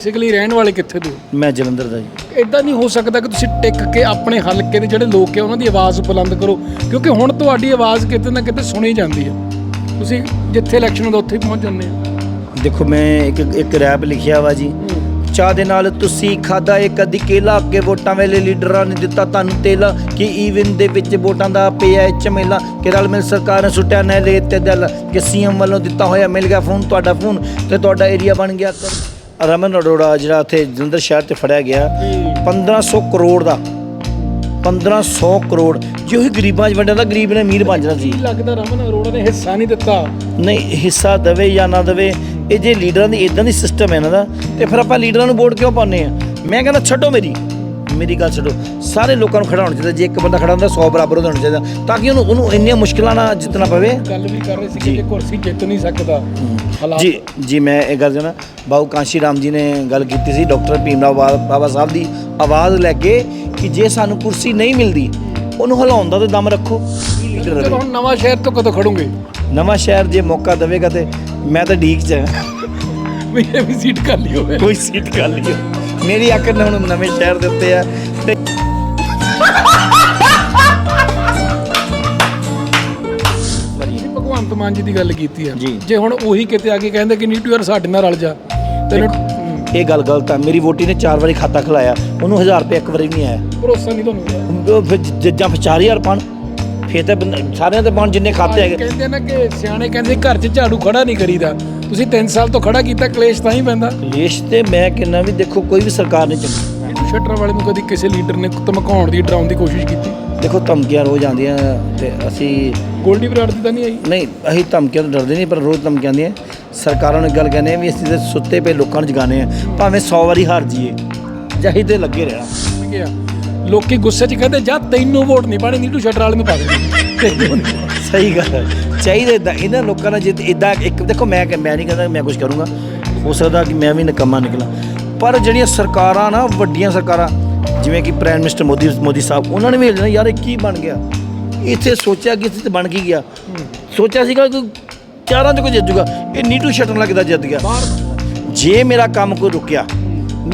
Basically ਰਹਿਣ ਵਾਲੇ ਕਿੱਥੇ ਤੋਂ? ਮੈਂ ਜਲੰਧਰ ਦਾ ਜੀ। ਇਦਾਂ ਨਹੀਂ ਹੋ ਸਕਦਾ ਕਿ ਤੁਸੀਂ ਟਿਕ ਕੇ ਆਪਣੇ ਹਲਕੇ ਦੇ ਜਿਹੜੇ ਲੋਕ ਹੈ ਉਹਨਾਂ ਦੀ ਆਵਾਜ਼ ਬੁਲੰਦ ਕਰੋ। ਕਿਉਂਕਿ ਹੁਣ ਤੁਹਾਡੀ ਆਵਾਜ਼ ਕਿਤੇ ਨਾ ਕਿਤੇ ਸੁਣੀ ਜਾਂਦੀ ਹੈ ਤੁਸੀਂ ਜਿੱਥੇ ਇਲੈਕਸ਼ਨ ਹੁੰਦਾ ਉੱਥੇ ਹੀ ਪਹੁੰਚ ਜਾਂਦੇ ਆ। ਦੇਖੋ ਮੈਂ ਇੱਕ ਇੱਕ ਰੈਪ ਲਿਖਿਆ ਵਾ ਜੀ। ਚਾਹ ਦੇ ਨਾਲ ਤੁਸੀਂ ਖਾਦਾ ਇੱਕ ਕਦੀ ਕੇਲਾ ਅੱਗੇ ਵੋਟਾਂ ਵੇਲੇ ਲੀਡਰਾਂ ਨੇ ਦਿੱਤਾ ਤੁਹਾਨੂੰ ਤੇਲਾ। ਕਿ ਈਵਨ ਦੇ ਵਿੱਚ ਵੋਟਾਂ ਦਾ ਪਿਆ ਇਹ ਝਮੇਲਾ? ਕਿ ਰਲ ਮਿਲ ਸਰਕਾਰ ਨੇ ਸੁੱਟਿਆ ਨਾ ਰੇਤ ਤੇ ਦਿਲ। ਕਿ ਸੀਐਮ ਵੱਲੋਂ ਦਿੱਤਾ ਹੋਇਆ ਮਿਲ ਗਿਆ ਫੋਨ ਤੁਹਾਡਾ ਫੋਨ ਤੇ ਤੁਹਾਡਾ ਏਰੀਆ ਬਣ ਗਿਆ। ਕਰ- ਰਮਨ ਅਰੋੜਾ ਜਿਹੜਾ ਉੱਥੇ ਜਲੰਧਰ ਸ਼ਹਿਰ ਤੇ ਫੜਿਆ ਗਿਆ 1500 ਕਰੋੜ ਦਾ 1500 ਕਰੋੜ। ਜੇ ਉਹੀ ਗਰੀਬਾਂ 'ਚ ਵੰਡਿਆ ਤਾਂ ਗਰੀਬ ਨੇ ਅਮੀਰ ਬਣ ਜਾਣਾ ਸੀ। ਲੱਗਦਾ ਰਮਨ ਅਰੋੜਾ ਨੇ ਹਿੱਸਾ ਨਹੀਂ ਦਿੱਤਾ? ਨਹੀਂ ਹਿੱਸਾ ਦੇਵੇ ਜਾਂ ਨਾ ਦੇਵੇ ਇਹ ਜੇ ਲੀਡਰਾਂ ਦੀ ਇਦਾਂ ਦੀ ਸਿਸਟਮ ਹੈ ਇਹਨਾਂ ਦਾ ਤੇ ਫਿਰ ਆਪਾਂ ਲੀਡਰਾਂ ਨੂੰ ਵੋਟ ਕਿਉਂ ਪਾਉਂਦੇ ਆ ਮੈਂ ਕਹਿੰਦਾ ਛੱਡੋ ਮੇਰੀ। ਮੇਰੀ ਗੱਲ ਛੱਡੋ ਸਾਰੇ ਲੋਕਾਂ ਨੂੰ ਖੜਾ ਹੋਣਾ ਚਾਹੀਦਾ ਜੇ ਇੱਕ ਬੰਦਾ ਖੜਾ ਹੁੰਦਾ 100 ਬਰਾਬਰ ਹੋਣਾ ਚਾਹੀਦਾ। ਤਾਂ ਕਿ ਉਹਨੂੰ ਉਹਨੂੰ ਇੰਨੀਆਂ ਮੁਸ਼ਕਲਾਂ ਨਾਲ ਜਿੱਤਣਾ ਪਵੇ। ਗੱਲ ਵੀ ਕਰ ਰਹੇ ਸੀ ਕਿ ਜੇ। ਕੁਰਸੀ ਜਿੱਤ ਨਹੀਂ ਸਕਦਾ। ਜੀ ਜੀ ਮੈਂ ਇਹ ਗੱਲ ਜਣਾ ਬਾਬੂ ਕਾਂਸ਼ੀ ਰਾਮ ਜੀ ਨੇ ਗੱਲ ਕੀਤੀ ਸੀ ਡਾਕਟਰ ਭੀਮਰਾਵ ਬਾਬਾ ਸਾਹਿਬ ਦੀ ਆਵਾਜ਼ ਲੈ ਕੇ ਕਿ ਜੇ ਸਾਨੂੰ ਕੁਰਸੀ ਨਹੀਂ ਮਿਲਦੀ ਉਹਨੂੰ ਹਿਲਾਉਣ ਦਾ ਤੇ ਦਮ ਰੱਖੋ। ਹੁਣ ਨਵਾਂ ਸ਼ਹਿਰ ਤੋਂ ਕਦੋਂ ਖੜੋਗੇ? ਨਵਾਂ ਸ਼ਹਿਰ ਜੇ ਮੌਕਾ ਦੇਵੇਗਾ ਤੇ ਮੈਂ ਤਾਂ ਢੀਕ ਚ ਹਾਂ। ਵੀ ਇਹ ਵੀ ਸੀਟ ਖਾਲੀ ਹੋਵੇ। ਕੋਈ ਸੀਟ ਕਰ ਲਿਓ ਮੇਰੀ ਨੇ ਹੁਣ ਨਵੇਂ ਸ਼ਹਿਰ ਦੇ ਉੱਤੇ ਆ। ਤੇ ਤੁਸੀਂ ਭਗਵੰਤ ਮਾਨ ਜੀ ਦੀ ਗੱਲ ਕੀਤੀ ਆ। ਜੀ। ਜੇ ਹੁਣ ਉਹੀ ਕਿਤੇ ਆ ਕੇ ਕਹਿੰਦੇ ਕਿ ਨੀਟੂ ਯਾਰ ਸਾਡੇ ਨਾਲ ਰਲ ਜਾ ਤੈਨੂੰ ਹਮ, ਇਹ ਗੱਲ ਗਲਤ ਆ। ਮੇਰੀ ਵੋਟੀ ਨੇ ਚਾਰ ਵਾਰੀ ਖਾਤਾ ਖਲਾਇਆ। ਉਹਨੂੰ 1000 ਰੁਪਏ ਇੱਕ ਵਾਰੀ ਵੀ ਨਹੀਂ ਆਇਆ। ਭਰੋਸਾ ਨਹੀਂ ਤੁਹਾਨੂੰ ਉਹ ਫਿਰ ਜ- ਜਾਂ ਫਿਰ 4000 ਪਾਣ ਫੇਰ ਤਾਂ ਬੰਦਾ- ਸਾਰਿਆਂ ਦੇ ਪਾਣ ਜਿੰਨੇ ਖਾਤੇ ਹੈਗੇ। ਕਹਿੰਦੇ ਨਾ ਕਿ ਸਿਆਣੇ ਕਹਿੰਦੇ ਘਰ 'ਚ ਝਾੜੂ ਖੜਾ ਨਹੀਂ ਕਰੀਦਾ। ਤੁਸੀਂ 3 ਸਾਲ ਤੋਂ ਖੜਾ ਕੀਤਾ ਕਲੇਸ਼ ਤਾਂ ਹੀ ਪੈਂਦਾ। ਦੇਸ਼ ਤੇ ਮੈਂ ਕਹਿੰਦਾ ਵੀ ਦੇਖੋ ਕੋਈ ਵੀ ਸਰਕਾਰ ਨੇ ਚੰਗੀ। ਸ਼ਟਰ ਵਾਲੇ ਨੂੰ ਕਦੀ ਕਿਸੇ ਲੀਡਰ ਨੇ ਧਮਕਾਉਣ ਦੀ ਡਰਾਉਣ ਦੀ ਕੋਸ਼ਿਸ਼ ਕੀਤੀ? ਦੇਖੋ ਧਮਕੀਆਂ ਰੋਜ਼ ਆਉਂਦੀਆਂ ਤੇ ਅਸੀਂ ਗੋਲਡੀ ਬਰਾੜ ਦੀ ਤਾਂ ਨਹੀਂ ਆਈ? ਨਹੀਂ ਅਸੀਂ ਧਮਕੀਆਂ ਤੋਂ ਡਰਦੇ ਨਹੀਂ ਪਰ ਰੋਜ਼ ਧਮਕੀਆਂ ਆਉਂਦੀਆਂ। ਸਰਕਾਰਾਂ ਨੂੰ ਗੱਲ ਕਹਿੰਦੇ ਆ ਵੀ ਅਸੀਂ ਤੇ ਸੁੱਤੇ ਪਏ ਲੋਕਾਂ ਨੂੰ ਜਗਾਣੇ ਆ। ਭਾਵੇਂ 100 ਵਾਰੀ ਹਾਰ ਜਾਈਏ ਚਾਹੀਦੇ ਲੱਗੇ ਰਹਿਣਾ। ਲੋਕੀ ਗੁੱਸੇ 'ਚ ਕਹਿੰਦੇ ਜਾ ਤੈਨੂੰ ਵੋਟ ਨਹੀਂ ਪਾਣੀ ਨੀਟੂ ਸ਼ਟਰ ਵਾਲੇ ਨੂੰ ਪਾ ਦੇ। ਨਹੀਂ। ਸਹੀ ਗੱਲ ਹੈ। ਚਾਹੀਦਾ ਇਦਾਂ ਇਹਨਾਂ ਲੋਕਾਂ ਨਾਲ ਜਿੱਦ ਇਦਾਂ ਇੱਕ, ਦੇਖੋ ਮੈਂ ਮੈਂ ਨਹੀਂ ਕਹਿੰਦਾ ਮੈਂ ਕੁਝ ਕਰੂੰਗਾ। ਹੋ ਸਕਦਾ ਕਿ ਮੈਂ ਵੀ ਨਕਮਾ ਨਿਕਲਾਂ। ਪਰ ਜਿਹੜੀਆਂ ਸਰਕਾਰਾਂ ਨਾ, ਵੱਡੀਆਂ ਸਰਕਾਰਾਂ, ਜਿਵੇਂ ਕਿ ਪ੍ਰਾਈਮ ਮਿਨਿਸਟਰ ਮੋਦੀ ਮੋਦੀ ਸਾਹਿਬ, ਉਹਨਾਂ ਨੇ ਵੀ ਲੈਣਾ ਯਾਰ ਇਹ ਕੀ ਬਣ ਗਿਆ? ਇੱਥੇ ਸੋਚਿਆ ਕਿ ਇੱਥੇ ਬਣ ਕੀ ਗਿਆ? ਸੋਚਿਆ ਸੀਗਾ ਕਿ ਚਾਰਾਂ ਚ ਕੋਈ ਜਿੱਤੂਗਾ ਇਹ ਨੀਟੂ ਛੱਡਣ ਲੱਗਦਾ ਜਿੱਤ ਗਿਆ? ਜੇ ਮੇਰਾ ਕੰਮ ਕੋਈ ਰੁਕਿਆ,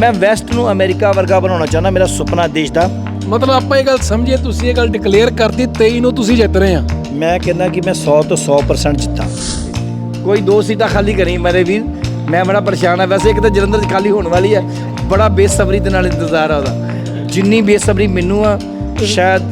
ਮੈਂ ਵੈਸਟ ਨੂੰ ਅਮਰੀਕਾ ਵਰਗਾ ਬਣਾਉਣਾ ਚਾਹੁੰਦਾ, ਮੇਰਾ ਸੁਪਨਾ ਦੇਸ਼ ਦਾ। ਮਤਲਬ ਆਪਾਂ ਇਹ ਗੱਲ ਸਮਝੀਏ, ਤੁਸੀਂ ਇਹ ਗੱਲ ਡਿਕਲੇਅਰ ਕਰਤੀ 23 ਨੂੰ ਤੁਸੀਂ ਜਿੱਤ ਰਹੇ ਆ। ਮੈਂ ਕਹਿੰਦਾ ਕਿ ਮੈਂ 100 ਤੋਂ 100% ਜਿੱਤਾਂ। ਕੋਈ ਦੋ ਸੀਟਾਂ ਖਾਲੀ ਕਰੀ ਮੇਰੇ ਵੀਰ। ਮੈਂ ਬੜਾ ਪਰੇਸ਼ਾਨ ਆ ਵੈਸੇ ਇੱਕ ਤਾਂ ਜਲੰਧਰ 'ਚ ਖਾਲੀ ਹੋਣ ਵਾਲੀ ਆ ਬੜਾ ਬੇਸਬਰੀ ਦੇ ਨਾਲ ਇੰਤਜ਼ਾਰ ਆ ਉਹਦਾ। ਜਿੰਨੀ ਬੇਸਬਰੀ ਮੈਨੂੰ ਆ ਸ਼ਾਇਦ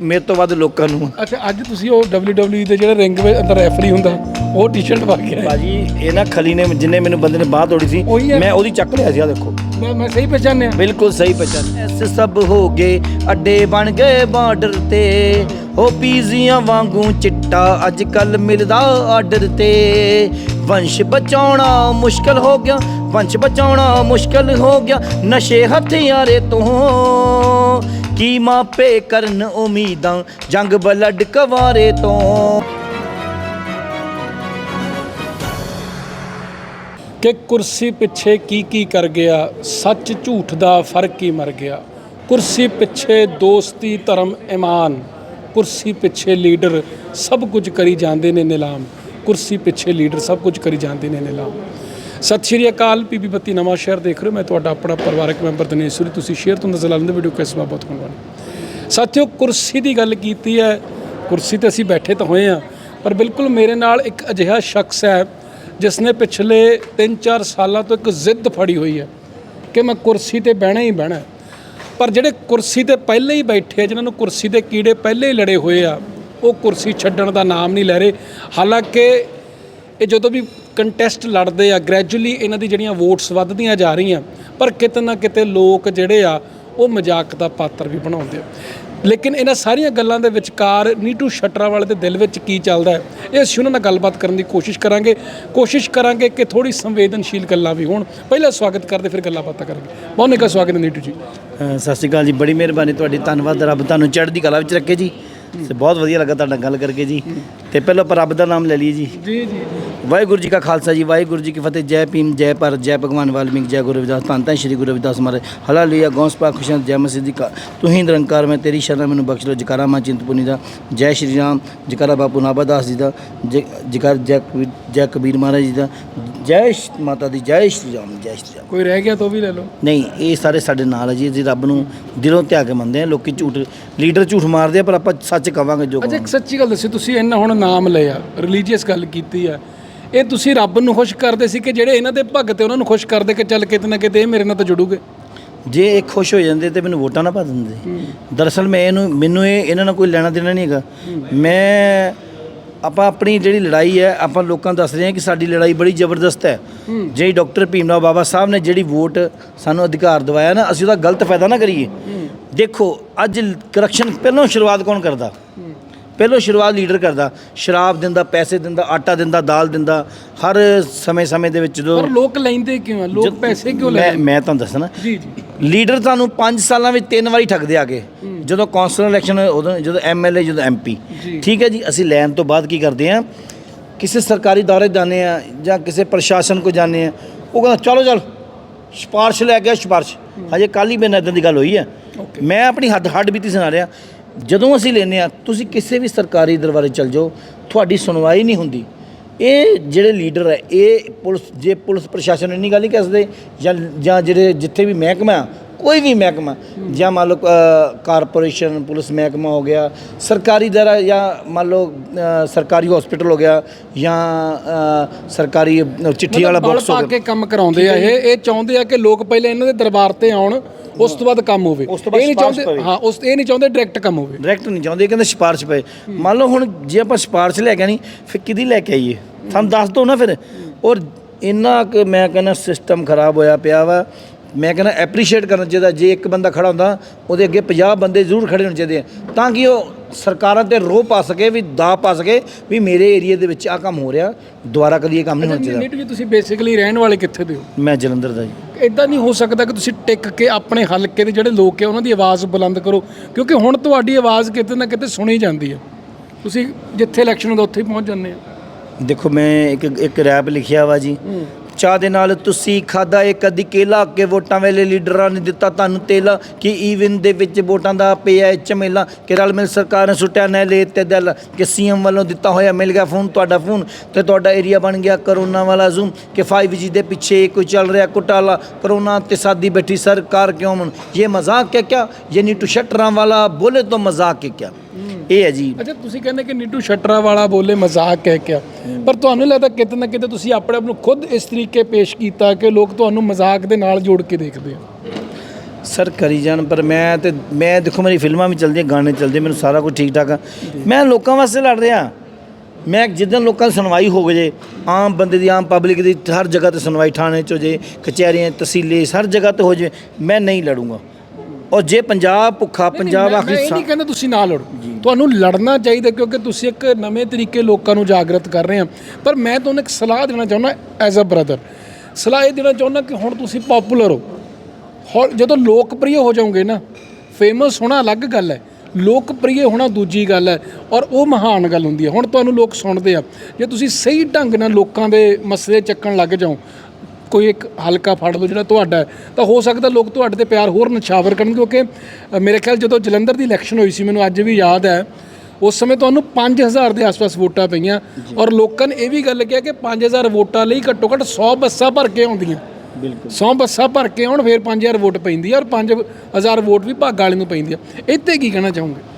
ਮੇਰੇ ਤੋਂ ਵੱਧ ਲੋਕਾਂ ਨੂੰ ਆ। ਅੱਛਾ ਅੱਜ ਤੁਸੀਂ ਉਹ WWE ਦੇ ਜਿਹੜੇ ਰਿੰਗ ਵਿੱਚ ਅੰਦਰ ਰੈਫਰੀ ਹੁੰਦਾ ਉਹ ਟੀ-ਸ਼ਰਟ ਪਾ ਕੇ ਬਾਜੀ ਇਹ ਨਾ ਖਲੀ ਨੇ ਜਿੰਨੇ ਮੈਨੂੰ ਬੰਦੇ ਨੇ ਬਾਹ ਤੋੜੀ ਸੀ ਉਹੀ। ਮੈਂ ਉਹਦੀ ਚੱਕ ਲਿਆ ਸੀ ਆ ਦੇਖੋ। ਮੈਂ ਮੈਂ ਸਹੀ ਪਛਾਣਿਆ ਬਿਲਕੁਲ ਸਹੀ ਪਛਾਣ ਐਸੇ ਸਭ ਹੋ ਗਏ ਅੱਡੇ ਬਣ ਗਏ ਬਾਰਡਰ ਤੇ। ਉਹ ਪੀਜ਼ੀਆਂ ਵਾਂਗੂ ਚਿੱਟਾ ਅੱਜ ਕੱਲ ਮਿਲਦਾ ਆਰਡਰ ਤੇ। ਵੰਸ਼ ਬਚਾਉਣਾ ਮੁਸ਼ਕਲ ਹੋ ਗਿਆ ਵੰਸ਼ ਬਚਾਉਣਾ ਮੁਸ਼ਕਲ ਹੋ ਗਿਆ। ਨਸ਼ੇ ਹਥਿਆਰੇ ਤੋਂ ਕੀ ਮਾਪੇ ਕਰਨ ਉਮੀਦਾਂ ਜੰਗ ਬਲੱਡ ਕਵਾਰੇ ਤੋਂ। ਕਿ ਕੁਰਸੀ ਪਿੱਛੇ ਕੀ ਕੀ ਕਰ ਗਿਆ, ਸੱਚ ਝੂਠ ਦਾ ਫ਼ਰਕ ਹੀ ਮਰ ਗਿਆ। ਕੁਰਸੀ ਪਿੱਛੇ ਦੋਸਤੀ, ਧਰਮ, ਇਮਾਨ। ਕੁਰਸੀ ਪਿੱਛੇ ਲੀਡਰ ਸਭ ਕੁਝ ਕਰੀ ਜਾਂਦੇ ਨੇ ਨਿਲਾਮ। ਕੁਰਸੀ ਪਿੱਛੇ ਲੀਡਰ ਸਭ ਕੁਝ ਕਰੀ ਜਾਂਦੇ ਨੇ ਨਿਲਾਮ। ਸਤਿ ਸ਼੍ਰੀ ਅਕਾਲ ਪੀਪੀ ਬੱਤੀ ਨਵਾਂ ਸ਼ਹਿਰ ਦੇਖ ਰਹੇ ਹੋ। ਮੈਂ ਤੁਹਾਡਾ ਆਪਣਾ ਪਰਿਵਾਰਕ ਮੈਂਬਰ ਦਿਨੇਸ਼ਵਰੀ ਤੁਸੀਂ ਸ਼ੇਅਰ ਤੋਂ ਨਜ਼ਰ ਲਾਉਂਦੇ ਵੀਡੀਓ ਕਿਸ ਬਹੁਤ ਹੋਣ ਵਾਲੀ। ਸਾਥੀਓ, ਕੁਰਸੀ ਦੀ ਗੱਲ ਕੀਤੀ ਹੈ। ਕੁਰਸੀ ਤੇ ਅਸੀਂ ਬੈਠੇ ਤਾਂ ਹੋਏ ਆ ਪਰ ਬਿਲਕੁਲ ਮੇਰੇ ਨਾਲ ਇੱਕ ਅਜਿਹਾ ਸ਼ਖਸ ਹੈ ਜਿਸ ਨੇ ਪਿਛਲੇ 3-4 ਸਾਲਾਂ ਤੋਂ ਇੱਕ ਜ਼ਿੱਦ ਫੜੀ ਹੋਈ ਹੈ ਕਿ ਮੈਂ ਕੁਰਸੀ ਤੇ ਬਹਿਣਾ ਹੀ ਬਹਿਣਾ ਪਰ ਜਿਹੜੇ ਕੁਰਸੀ ਤੇ ਪਹਿਲੇ ਹੀ ਬੈਠੇ ਆ, ਜਿਨ੍ਹਾਂ ਨੂੰ ਕੁਰਸੀ ਦੇ ਕੀੜੇ ਪਹਿਲੇ ਹੀ ਲੜੇ ਹੋਏ ਆ, ਉਹ ਕੁਰਸੀ ਛੱਡਣ ਦਾ ਨਾਮ ਨਹੀਂ ਲੈ ਰਹੇ। ਹਾਲਾਂਕਿ ਇਹ ਜਦੋਂ ਵੀ ਕੰਟੈਸਟ ਲੜਦੇ ਆ ਗ੍ਰੈਜੂਅਲੀ ਇਹਨਾਂ ਦੀ ਜਿਹੜੀਆਂ ਵੋਟਸ ਵੱਧਦੀਆਂ ਜਾ ਰਹੀਆਂ, ਪਰ ਕਿਤੇ ਨਾ ਕਿਤੇ ਲੋਕ ਜਿਹੜੇ ਆ, ਉਹ ਮਜ਼ਾਕ ਦਾ ਪਾਤਰ ਵੀ ਬਣਾਉਂਦੇ ਆ। ਲੇਕਿਨ ਇਹਨਾਂ ਸਾਰੀਆਂ ਗੱਲਾਂ ਦੇ ਵਿਚਕਾਰ ਨੀਟੂ ਸ਼ਟਰਾ ਵਾਲੇ ਦੇ ਦਿਲ ਵਿੱਚ ਕੀ ਚੱਲਦਾ ਹੈ? ਇਹ ਅਸੀਂ ਉਹਨਾਂ ਨਾਲ ਗੱਲਬਾਤ ਕਰਨ ਦੀ ਕੋਸ਼ਿਸ਼ ਕਰਾਂਗੇ। ਕੋਸ਼ਿਸ਼ ਕਰਾਂਗੇ ਕਿ ਥੋੜੀ ਸੰਵੇਦਨਸ਼ੀਲ ਗੱਲਾਂ ਵੀ ਹੋਣ। ਪਹਿਲਾਂ ਸਵਾਗਤ ਕਰਦੇ, ਫਿਰ ਗੱਲਾਂ ਬਾਤਾਂ ਕਰਾਂਗੇ। ਬਹੁਤ ਨਿੱਘਾ ਸਵਾਗਤ ਹੈ ਨੀਟੂ ਜੀ। ਸਤਿ ਸ਼੍ਰੀ ਅਕਾਲ ਜੀ। ਬੜੀ ਮਿਹਰਬਾਨੀ ਤੁਹਾਡੀ। ਧੰਨਵਾਦ। ਰੱਬ ਤੁਹਾਨੂੰ ਚੜ੍ਹਦੀ ਕਲਾ ਵਿੱਚ ਰੱਖੇ ਜੀ। ਤੇ ਬਹੁਤ ਵਧੀਆ ਲੱਗਾ ਤੁਹਾਡਾ ਗੱਲ ਕਰਕੇ ਜੀ। ਤੇ ਪਹਿਲਾਂ ਆਪਾਂ ਰੱਬ ਦਾ ਨਾਮ ਲੈ ਲਈਏ ਜੀ। ਜੀ ਜੀ। ਵਾਹਿਗੁਰੂ ਜੀ ਕਾ ਖਾਲਸਾ ਜੀ ਵਾਹਿਗੁਰੂ ਜੀ ਕੀ ਫਤਿਹ। ਜੈ ਭੀਮ ਜੈ ਭਾਰਤ ਜੈ ਭਗਵਾਨ ਵਾਲਮੀਕ ਜੈ ਗੁਰੂ ਰਵਿਦਾਸ। ਧੰਨ ਧੰਨ ਸ਼੍ਰੀ ਗੁਰੂ ਰਵਿਦਾਸ ਮਹਾਰਾਜ। ਹਲਾਲੀਆ ਗੌਂਸ ਪਾਕ ਖੁਸ਼ਾਂ ਜੈ ਮਸੀਹ ਦੀ ਕਾ ਤੂੰ ਹੀ ਨਿਰੰਕਾਰ ਮੈਂ ਤੇਰੀ ਸ਼ਰਨ ਮੈਨੂੰ ਬਖਸ਼ ਲੋ ਜਕਾਰਾ ਮਾਂ ਚਿੰਤਪੁਰਨੀ ਦਾ। ਜੈ ਸ਼੍ਰੀ ਰਾਮ ਜਕਾਰਾ ਬਾਪੂ ਨਾਭਾਦਾਸ ਜੀ ਦਾ। ਜੈ- ਜਕਾਰ ਜੈ ਜੈ ਕਬੀਰ ਮਹਾਰਾਜ ਜੀ ਦਾ। ਜੈ ਸ਼੍ਰੀ ਮਾਤਾ ਦੀ ਜੈ ਸ਼੍ਰੀ ਰਾਮ ਜੈ ਸ਼੍ਰੀ ਰਾਮ। ਕੋਈ ਰਹਿ ਗਿਆ ਤਾਂ ਉਹ ਵੀ ਲੈ ਲਓ। ਨਹੀਂ ਇਹ ਸਾਰੇ ਸਾਡੇ ਨਾਲ ਹੈ ਜੀ ਅਸੀਂ ਰੱਬ ਨੂੰ ਦਿਲੋਂ ਧਿਆ ਕੇ ਮੰਨਦੇ ਆ ਲੋਕੀ ਝੂਠ ਲੀਡਰ ਝੂਠ ਮਾਰਦੇ ਆ ਪਰ ਆਪਾਂ ਸੱਚ ਕਵਾਂਗੇ ਜੋ ਅੱਛਾ ਇੱਕ। ਸੱਚੀ ਗੱਲ ਦੱਸੋ ਤੁਸੀਂ ਇਹਨਾਂ ਹੁਣ ਨਾਮ ਲਿਆ ਰਿਲੀਜੀਅਸ ਗੱਲ ਕੀਤੀ ਆ। ਇਹ ਤੁਸੀਂ ਰੱਬ ਨੂੰ ਖੁਸ਼ ਕਰਦੇ ਸੀ ਕਿ ਜਿਹੜੇ ਇਹਨਾਂ ਦੇ ਭਗਤ ਉਹਨਾਂ ਨੂੰ ਖੁਸ਼ ਕਰਦੇ ਕਿ ਚੱਲ ਕਿਤੇ ਨਾ ਕਿਤੇ ਇਹ ਮੇਰੇ ਨਾਲ ਤਾਂ ਜੁੜੂਗੇ? ਜੇ ਇਹ ਖੁਸ਼ ਹੋ ਜਾਂਦੇ ਤੇ ਮੈਨੂੰ ਵੋਟਾਂ ਨਾ ਪਾ ਦਿੰਦੇ। ਦਰਅਸਲ ਮੈਂ ਇਹਨੂੰ ਮੈਨੂੰ ਇਹ ਇਹਨਾਂ ਨਾਲ ਕੋਈ ਲੈਣਾ ਦੇਣਾ ਨਹੀਂ ਹੈਗਾ। ਮੈਂ ਆਪਾਂ ਆਪਣੀ ਜਿਹੜੀ ਲੜਾਈ ਹੈ ਆਪਾਂ ਲੋਕਾਂ ਨੂੰ ਦੱਸ ਰਹੇ ਹਾਂ ਕਿ ਸਾਡੀ ਲੜਾਈ ਬੜੀ ਜ਼ਬਰਦਸਤ ਹੈ। ਜਿਹੜੀ ਡਾਕਟਰ ਭੀਮਰਾਓ ਬਾਬਾ ਸਾਹਿਬ ਨੇ ਜਿਹੜੀ ਵੋਟ ਸਾਨੂੰ ਅਧਿਕਾਰ ਦਿਵਾਇਆ ਨਾ ਅਸੀਂ ਉਹਦਾ ਗਲਤ ਫਾਇਦਾ ਨਾ ਕਰੀਏ। ਦੇਖੋ ਅੱਜ ਕਰਪਸ਼ਨ ਪਹਿਲਾਂ ਸ਼ੁਰੂਆਤ ਕੌਣ ਕਰਦਾ? ਪਹਿਲਾਂ ਸ਼ੁਰੂਆਤ ਲੀਡਰ ਕਰਦਾ ਸ਼ਰਾਬ ਦਿੰਦਾ ਪੈਸੇ ਦਿੰਦਾ ਆਟਾ ਦਿੰਦਾ ਦਾਲ ਦਿੰਦਾ ਹਰ ਸਮੇਂ ਸਮੇਂ ਦੇ ਵਿੱਚ ਜਦੋਂ ਪਰ ਲੋਕ ਲੈਂਦੇ ਕਿਉਂ ਆ? ਲੋਕ ਪੈਸੇ ਕਿਉਂ ਲੈ ਮੈਂ ਮੈਂ ਤੁਹਾਨੂੰ ਦੱਸਣਾ। ਜੀ ਜੀ। ਲੀਡਰ ਤੁਹਾਨੂੰ 5 ਸਾਲਾਂ ਵਿੱਚ ਤਿੰਨ ਵਾਰੀ ਠੱਗਦੇ ਆ ਕੇ। ਜਦੋਂ ਕੌਂਸਲਰ ਇਲੈਕਸ਼ਨ ਉਦੋਂ ਜਦੋਂ ਐਮਐਲਏ ਜਦੋਂ ਐਮਪੀ। ਠੀਕ ਹੈ ਜੀ ਅਸੀਂ ਲੈਣ ਤੋਂ ਬਾਅਦ ਕੀ ਕਰਦੇ ਆ ਕਿਸੇ ਸਰਕਾਰੀ ਦੌਰੇ ਜਾਂਦੇ ਆ ਜਾਂ ਕਿਸੇ ਪ੍ਰਸ਼ਾਸਨ ਕੋ ਜਾਂਦੇ ਆ ਉਹ ਕਹਿੰਦਾ ਚਲੋ ਚਲ ਸਿਫਾਰਿਸ਼ ਲੈ ਗਿਆ ਸਿਫਾਰਿਸ਼। ਹਜੇ ਕੱਲ ਹੀ ਮੇਰੇ ਨਾਲ ਇਦਾਂ ਦੀ ਗੱਲ ਹੋਈ ਹੈ. ਮੈਂ ਆਪਣੀ ਹੱਦ ਹੱਡ ਬੀਤੀ ਸੁਣਾ ਰਿਹਾ। ਜਦੋਂ ਅਸੀਂ ਲੈਨੇ ਆ ਤੁਸੀਂ ਕਿਸੇ ਵੀ ਸਰਕਾਰੀ ਦਰਬਾਰੇ ਚਲ ਜਾਓ, ਤੁਹਾਡੀ ਸੁਣਵਾਈ ਨਹੀਂ ਹੁੰਦੀ। ਇਹ ਜਿਹੜੇ ਲੀਡਰ ਹੈ, ਇਹ ਪੁਲਿਸ, ਜੇ ਪੁਲਿਸ ਪ੍ਰਸ਼ਾਸਨ ਇੰਨੀ ਗੱਲ ਨਹੀਂ ਕਹਿ ਜਾਂ ਜਾਂ ਜਿਹੜੇ ਜਿੱਥੇ ਵੀ ਮਹਿਕਮਾ ਕੋਈ ਵੀ ਮਹਿਕਮਾ ਜਾਂ ਮੰਨ ਲਓ ਕਾਰਪੋਰੇਸ਼ਨ ਪੁਲਿਸ ਮਹਿਕਮਾ ਹੋ ਗਿਆ ਸਰਕਾਰੀ ਦਰ ਜਾਂ ਮੰਨ ਲਓ ਸਰਕਾਰੀ ਹਸਪੀਟਲ ਹੋ ਗਿਆ ਜਾਂ ਸਰਕਾਰੀ ਚਿੱਠੀ ਵਾਲਾ ਬਾਕਸ ਹੋ ਗਿਆ। ਕੇ ਕੰਮ ਕਰਾਉਂਦੇ ਆ ਇਹ ਇਹ ਚਾਹੁੰਦੇ ਆ ਕਿ ਲੋਕ ਪਹਿਲੇ ਇਹਨਾਂ ਦੇ ਦਰਬਾਰ ਤੇ ਆਉਣ ਉਸ ਤੋਂ ਬਾਅਦ ਕੰਮ ਹੋਵੇ। ਇਹ ਨਹੀਂ ਚਾਹੁੰਦੇ। ਹਾਂ ਉਸ ਇਹ ਨਹੀਂ ਚਾਹੁੰਦੇ ਡਾਇਰੈਕਟ ਕੰਮ ਹੋਵੇ। ਡਾਇਰੈਕਟ ਨਹੀਂ ਚਾਹੁੰਦੇ ਇਹ ਕਹਿੰਦੇ ਸਿਫਾਰਿਸ਼ ਪਏ। ਮੰਨ ਲਓ ਹੁਣ ਜੇ ਆਪਾਂ ਸਿਫਾਰਿਸ਼ ਲੈ ਕੇ ਨਹੀਂ ਫਿਰ ਕਿਹਦੀ ਲੈ ਕੇ ਆਈਏ? ਸਾਨੂੰ ਦੱਸ ਦਿਓ ਨਾ ਫਿਰ। ਔਰ ਇੰਨਾ ਕਿ ਮੈਂ ਕਹਿੰਦਾ ਸਿਸਟਮ ਖਰਾਬ ਹੋਇਆ ਪਿਆ ਵਾ ਮੈਂ ਕਹਿੰਦਾ ਐਪਰੀਸ਼ੀਏਟ ਕਰਨਾ ਚਾਹੀਦਾ ਜੇ ਇੱਕ ਬੰਦਾ ਖੜਾ ਹੁੰਦਾ ਉਹਦੇ ਅੱਗੇ 50 ਬੰਦੇ ਜ਼ਰੂਰ ਖੜੇ ਹੋਣੇ ਚਾਹੀਦੇ ਆ। ਤਾਂ ਕਿ ਉਹ ਸਰਕਾਰਾਂ ਤੇ ਰੋਹ ਪਾ ਸਕੇ ਵੀ ਦਾ ਪਾ ਸਕੇ ਵੀ ਮੇਰੇ ਏਰੀਆ ਦੇ ਵਿੱਚ ਆ ਕੰਮ ਹੋ ਰਿਹਾ ਦੁਬਾਰਾ ਕਦੀ ਇਹ ਕੰਮ ਨਹੀਂ ਹੋਣਾ ਚਾਹੀਦਾ। ਨੀਟ ਵੀ ਤੁਸੀਂ ਬੇਸਿਕਲੀ ਰਹਿਣ ਵਾਲੇ ਕਿੱਥੇ ਦੇ ਹੋ? ਮੈਂ ਜਲੰਧਰ ਦਾ ਜੀ। ਇਦਾਂ ਨਹੀਂ ਹੋ ਸਕਦਾ ਕਿ ਤੁਸੀਂ ਟਿਕ ਕੇ ਆਪਣੇ ਹਲਕੇ ਦੇ ਜਿਹੜੇ ਲੋਕ ਆ ਉਹਨਾਂ ਦੀ ਆਵਾਜ਼ ਬੁਲੰਦ ਕਰੋ ਕਿਉਂਕਿ ਹੁਣ ਤੁਹਾਡੀ ਆਵਾਜ਼ ਕਿਤੇ ਨਾ ਕਿਤੇ ਸੁਣੀ ਜਾਂਦੀ ਹੈ ਤੁਸੀਂ ਜਿੱਥੇ ਇਲੈਕਸ਼ਨ ਹੁੰਦਾ ਉੱਥੇ ਹੀ ਪਹੁੰਚ ਜਾਂਦੇ ਆ। ਦੇਖੋ ਮੈਂ ਇੱਕ ਇੱਕ ਰੈਪ ਲਿਖਿਆ ਵਾ ਜੀ। ਚਾਹ ਦੇ ਨਾਲ ਤੁਸੀਂ ਖਾਦਾ ਇਹ ਕਦੀ ਕੇਲਾ ਕੇ ਵੋਟਾਂ ਵੇਲੇ ਲੀਡਰਾਂ ਨੇ ਦਿੱਤਾ ਤੁਹਾਨੂੰ ਤੇਲਾ? ਕਿ ਈਵਨ ਦੇ ਵਿੱਚ ਵੋਟਾਂ ਦਾ ਪਿਆ ਹੈ ਝਮੇਲਾ? ਕਿ ਰਲ ਮਿਲ ਸਰਕਾਰ ਨੇ ਸੁੱਟਿਆ ਨੇ ਲੈ ਤੇ ਦਿਲ? ਕਿ ਸੀਐਮ ਵੱਲੋਂ ਦਿੱਤਾ ਹੋਇਆ ਮਿਲ ਗਿਆ ਫੋਨ, ਤੁਹਾਡਾ ਫੋਨ ਤੇ ਤੁਹਾਡਾ ਏਰੀਆ ਬਣ ਗਿਆ ਕਰੋਨਾ ਵਾਲਾ ਜ਼ੂਮ? ਕਿ 5G ਦੇ ਪਿੱਛੇ ਕੋਈ ਚੱਲ ਰਿਹਾ ਕੁਟਾਲਾ ਕਰੋਨਾ ਤੇ ਸਾਦੀ ਬੈਠੀ ਸਰਕਾਰ ਕਿਉਂ ਮਨ ਇਹ ਮਜ਼ਾਕ ਹੈ ਕਿਆ? ਇਹ ਨੀਟੂ ਸ਼ਟਰਾਂ ਵਾਲਾ ਬੋਲੇ ਤਾਂ ਮਜ਼ਾਕ ਹੈ ਕਿਆ? ਇਹ ਹੈ ਜੀ। ਅੱਛਾ ਤੁਸੀਂ ਕਹਿੰਦੇ ਕਿ ਨੀਟੂ ਸ਼ਟਰਾ ਵਾਲਾ ਬੋਲੇ ਮਜ਼ਾਕ ਕਹਿ ਕੇ ਪਰ ਤੁਹਾਨੂੰ ਲੱਗਦਾ ਕਿਤੇ ਨਾ ਕਿਤੇ ਤੁਸੀਂ ਆਪਣੇ ਆਪ ਨੂੰ ਖੁਦ ਇਸ ਤਰੀਕੇ ਪੇਸ਼ ਕੀਤਾ ਕਿ ਲੋਕ ਤੁਹਾਨੂੰ ਮਜ਼ਾਕ ਦੇ ਨਾਲ ਜੋੜ ਕੇ ਦੇਖਦੇ ਆ? ਸਰ ਕਰੀ ਜਾਣ ਪਰ ਮੈਂ ਤੇ ਮੈਂ ਦੇਖੋ ਮੇਰੀ ਫਿਲਮਾਂ ਵੀ ਚੱਲਦੀਆਂ ਗਾਣੇ ਚੱਲਦੇ ਮੈਨੂੰ ਸਾਰਾ ਕੁਝ ਠੀਕ ਠਾਕ ਆ। ਮੈਂ ਲੋਕਾਂ ਵਾਸਤੇ ਲੜ ਰਿਹਾ। ਮੈਂ ਜਿੱਦਣ ਲੋਕਾਂ ਦੀ ਸੁਣਵਾਈ ਹੋ ਜੇ ਆਮ ਬੰਦੇ ਦੀ ਆਮ ਪਬਲਿਕ ਦੀ ਹਰ ਜਗ੍ਹਾ ਤੇ ਸੁਣਵਾਈ ਥਾਣੇ 'ਚ ਹੋ ਜੇ ਕਚਹਿਰੀਆਂ ਤਹਿਸੀਲੇ ਹਰ ਜਗ੍ਹਾ ਤੇ ਹੋ ਜੇ ਮੈਂ ਨਹੀਂ ਲੜੂੰਗਾ। ਔਰ ਜੇ ਪੰਜਾਬ ਭੁੱਖਾ ਪੰਜਾਬ ਆਖਰੀ ਨਹੀਂ ਕਹਿੰਦਾ ਤੁਸੀਂ ਨਾ ਲੜੋ। ਤੁਹਾਨੂੰ ਲੜਨਾ ਚਾਹੀਦਾ ਕਿਉਂਕਿ ਤੁਸੀਂ ਇੱਕ ਨਵੇਂ ਤਰੀਕੇ ਲੋਕਾਂ ਨੂੰ ਜਾਗਰਤ ਕਰ ਰਹੇ ਆ ਪਰ ਮੈਂ ਤੁਹਾਨੂੰ ਇੱਕ ਸਲਾਹ ਦੇਣਾ ਚਾਹੁੰਦਾ ਐਜ਼ ਅ ਬ੍ਰਦਰ ਸਲਾਹ ਇਹ ਦੇਣਾ ਚਾਹੁੰਦਾ ਕਿ ਹੁਣ ਤੁਸੀਂ ਪਪੂਲਰ ਹੋ। ਹੁਣ ਜਦੋਂ ਲੋਕਪ੍ਰਿਯ ਹੋ ਜਾਓਗੇ ਨਾ ਫੇਮਸ ਹੋਣਾ ਅਲੱਗ ਗੱਲ ਹੈ, ਲੋਕਪ੍ਰਿਯ ਹੋਣਾ ਦੂਜੀ ਗੱਲ ਹੈ ਔਰ ਉਹ ਮਹਾਨ ਗੱਲ ਹੁੰਦੀ ਹੈ। ਹੁਣ ਤੁਹਾਨੂੰ ਲੋਕ ਸੁਣਦੇ ਆ। ਜੇ ਤੁਸੀਂ ਸਹੀ ਢੰਗ ਨਾਲ ਲੋਕਾਂ ਦੇ ਮਸਲੇ ਚੱਕਣ ਲੱਗ ਜਾਓ ਕੋਈ ਇੱਕ ਹਲਕਾ ਫੜ ਲਓ ਜਿਹੜਾ ਤੁਹਾਡਾ ਹੈ, ਤਾਂ ਹੋ ਸਕਦਾ ਲੋਕ ਤੁਹਾਡੇ ਤੇ ਪਿਆਰ ਹੋਰ ਨਛਾਵਰ ਕਰਨ ਕਿਉਂਕਿ ਅ, ਮੇਰੇ ਖਿਆਲ ਜਦੋਂ ਜਲੰਧਰ ਦੀ ਇਲੈਕਸ਼ਨ ਹੋਈ ਸੀ ਮੈਨੂੰ ਅੱਜ ਵੀ ਯਾਦ ਹੈ ਉਸ ਸਮੇਂ ਤੁਹਾਨੂੰ 5000 ਦੇ ਆਸ-ਪਾਸ ਵੋਟਾਂ ਪਈਆਂ ਔਰ ਲੋਕਾਂ ਨੇ ਇਹ ਵੀ ਗੱਲ ਕਿਹਾ ਕਿ 5000 ਵੋਟਾਂ ਲਈ ਘੱਟੋ ਘੱਟ 100 ਬੱਸਾਂ ਭਰ ਕੇ ਆਉਂਦੀਆਂ। ਬਿਲਕੁਲ। 100 ਬੱਸਾਂ ਭਰ ਕੇ ਆਉਣ ਫਿਰ 5000 ਵੋਟ ਪੈਂਦੀ ਆ ਔਰ 5000 ਵੋਟ ਵੀ ਭਾਗਾਂ ਵਾਲੇ ਨੂੰ ਪੈਂਦੀ ਆ ਇੱਥੇ ਕੀ ਕਹਿਣਾ ਚਾਹੋਗੇ?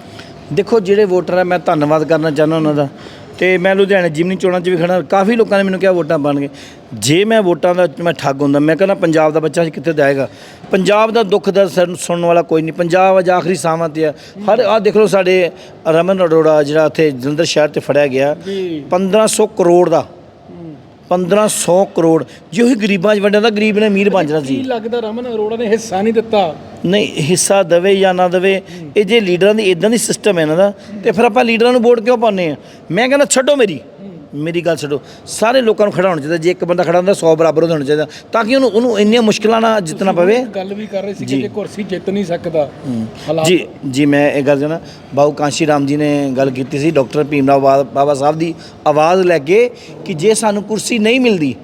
ਦੇਖੋ ਜਿਹੜੇ ਵੋਟਰ ਆ ਮੈਂ ਧੰਨਵਾਦ ਕਰਨਾ ਚਾਹੁੰਦਾ ਉਹਨਾਂ ਦਾ। ਤੇ ਮੈਂ ਲੁਧਿਆਣੇ ਜਿਮਨੀ ਚੋਣਾਂ 'ਚ ਵੀ ਖੜਾ ਕਾਫੀ ਲੋਕਾਂ ਨੇ ਮੈਨੂੰ ਕਿਹਾ ਵੋਟਾਂ ਪਾਣਗੇ ਜੇ ਮੈਂ ਵੋਟਾਂ ਦਾ ਮੈਂ ਠੱਗ ਹੁੰਦਾ ਮੈਂ ਕਹਿੰਦਾ ਪੰਜਾਬ ਦਾ ਬੱਚਾ ਕਿੱਥੇ ਜਾਏਗਾ? ਪੰਜਾਬ ਦਾ ਦੁੱਖ ਸੁਣ- ਸੁਣਨ ਵਾਲਾ ਕੋਈ ਨਹੀਂ ਪੰਜਾਬ ਅੱਜ ਆਖਰੀ ਸਾਵਾਂ ਤੇ ਆ। ਹਰ ਆ ਦੇਖ ਲਓ ਸਾਡੇ ਰਮਨ ਅਰੋੜਾ ਜਿਹੜਾ ਉੱਥੇ ਜਲੰਧਰ ਸ਼ਹਿਰ ਤੇ ਫੜਿਆ ਗਿਆ ਜੀ। 1500 ਕਰੋੜ ਦਾ 1500 ਕਰੋੜ। ਜੇ ਉਹੀ ਗਰੀਬਾਂ 'ਚ ਵੰਡਿਆ ਤਾਂ ਗਰੀਬ ਨੇ ਅਮੀਰ ਬਣ ਜਾਣਾ ਕੀ ਸੀ ਲੱਗਦਾ ਰਮਨ ਅਰੋੜਾ ਨੇ ਹਿੱਸਾ ਨਹੀਂ ਦਿੱਤਾ? ਨਹੀਂ ਹਿੱਸਾ ਦਵੇ ਜਾਂ ਨਾ ਦਵੇ ਇਹ ਜੇ ਲੀਡਰਾਂ ਦੀ ਇਦਾਂ ਦੀ ਸਿਸਟਮ ਹੈ ਇਹਨਾਂ ਦਾ ਤੇ ਫਿਰ ਆਪਾਂ ਲੀਡਰਾਂ ਨੂੰ ਵੋਟ ਕਿਉਂ ਪਾਉਂਦੇ ਆ ਮੈਂ ਕਹਿੰਦਾ ਛੱਡੋ ਮੇਰੀ। ਮੇਰੀ ਗੱਲ ਛੱਡੋ ਸਾਰੇ ਲੋਕਾਂ ਨੂੰ ਖੜਾ ਹੋਣਾ ਚਾਹੀਦਾ ਜੇ ਇੱਕ ਬੰਦਾ ਖੜਾ ਹੁੰਦਾ 100 ਬਰਾਬਰ ਉਹਦਾ ਹੋਣਾ ਚਾਹੀਦਾ। ਤਾਂ ਕਿ ਉਹਨੂੰ ਉਹਨੂੰ ਇੰਨੀਆਂ ਮੁਸ਼ਕਲਾਂ ਨਾਲ ਜਿੱਤਣਾ ਪਵੇ। ਗੱਲ ਵੀ ਕਰ ਰਹੇ ਸੀ ਕਿ ਜੇ ਕੁਰਸੀ ਜਿੱਤ ਨਹੀਂ ਸਕਦਾ। ਜੀ ਜੀ ਮੈਂ ਇਹ ਗੱਲ ਜਨਾ ਬਾਬੂ ਕਾਂਸ਼ੀ ਰਾਮ ਜੀ ਨੇ ਗੱਲ ਕੀਤੀ ਸੀ ਡਾਕਟਰ ਭੀਮਰਾਓ ਬਾ- ਬਾਬਾ ਸਾਹਿਬ ਦੀ ਆਵਾਜ਼ ਲੈ ਕੇ ਕਿ ਜੇ ਸਾਨੂੰ ਕੁਰਸੀ ਨਹੀਂ ਮਿਲਦੀ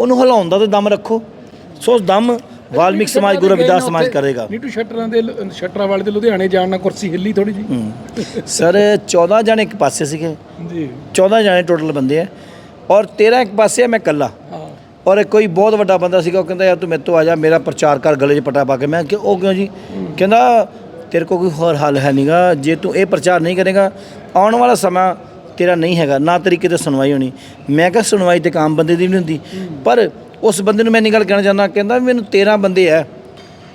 ਉਹਨੂੰ ਹਿਲਾਉਣ ਦਾ ਤੇ ਦਮ ਰੱਖੋ। ਸੋ ਦਮ ਵਾਲਮੀਕ ਸਮਾਜ ਗੁਰੂ ਰਵਿਦਾਸ ਸਮਾਜ ਕਰੇਗਾ। ਨੀਟੂ ਸ਼ਟਰਾਂ ਦੇ ਸ਼ਟਰਾਂ ਵਾਲੇ ਦੇ ਲੁਧਿਆਣੇ ਜਾਣ ਨਾਲ ਕੁਰਸੀ ਹਿੱਲੀ ਥੋੜੀ ਜੀ ਸਰ 14 ਜਣੇ ਇੱਕ ਪਾਸੇ ਸੀਗੇ। ਜੀ। 14 ਜਣੇ ਟੋਟਲ ਬੰਦੇ ਆ। ਔਰ 13 ਇੱਕ ਪਾਸੇ ਆ ਮੈਂ ਇਕੱਲਾ। ਹਾਂ। ਔਰ ਕੋਈ ਬਹੁਤ ਵੱਡਾ ਬੰਦਾ ਸੀਗਾ ਉਹ ਕਹਿੰਦਾ ਯਾਰ ਤੂੰ ਮੇਰੇ ਤੋਂ ਆ ਜਾ ਮੇਰਾ ਪ੍ਰਚਾਰ ਕਰ ਗਲੇ 'ਚ ਪਟਾ ਪਾ ਕੇ। ਮੈਂ ਕਿ ਉਹ ਕਿਉਂ ਜੀ? ਕਹਿੰਦਾ ਤੇਰੇ ਕੋਲ ਕੋਈ ਹੋਰ ਹੱਲ ਹੈ ਨਹੀਂਗਾ ਜੇ ਤੂੰ ਇਹ ਪ੍ਰਚਾਰ ਨਹੀਂ ਕਰੇਗਾ ਆਉਣ ਵਾਲਾ ਸਮਾਂ ਤੇਰਾ ਨਹੀਂ ਹੈਗਾ ਨਾ ਤੇਰੀ ਕਿਤੇ ਸੁਣਵਾਈ ਹੋਣੀ। ਮੈਂ ਕਿਹਾ ਸੁਣਵਾਈ ਤੇ ਕਾਮ ਬੰਦੇ ਦੀ ਵੀ ਨਹੀਂ ਹੁੰਦੀ। ਪਰ ਉਸ ਬੰਦੇ ਨੂੰ ਮੈਂ ਨਹੀਂ ਗੱਲ ਕਹਿਣਾ ਚਾਹੁੰਦਾ ਕਹਿੰਦਾ ਮੈਨੂੰ 13 ਬੰਦੇ ਆ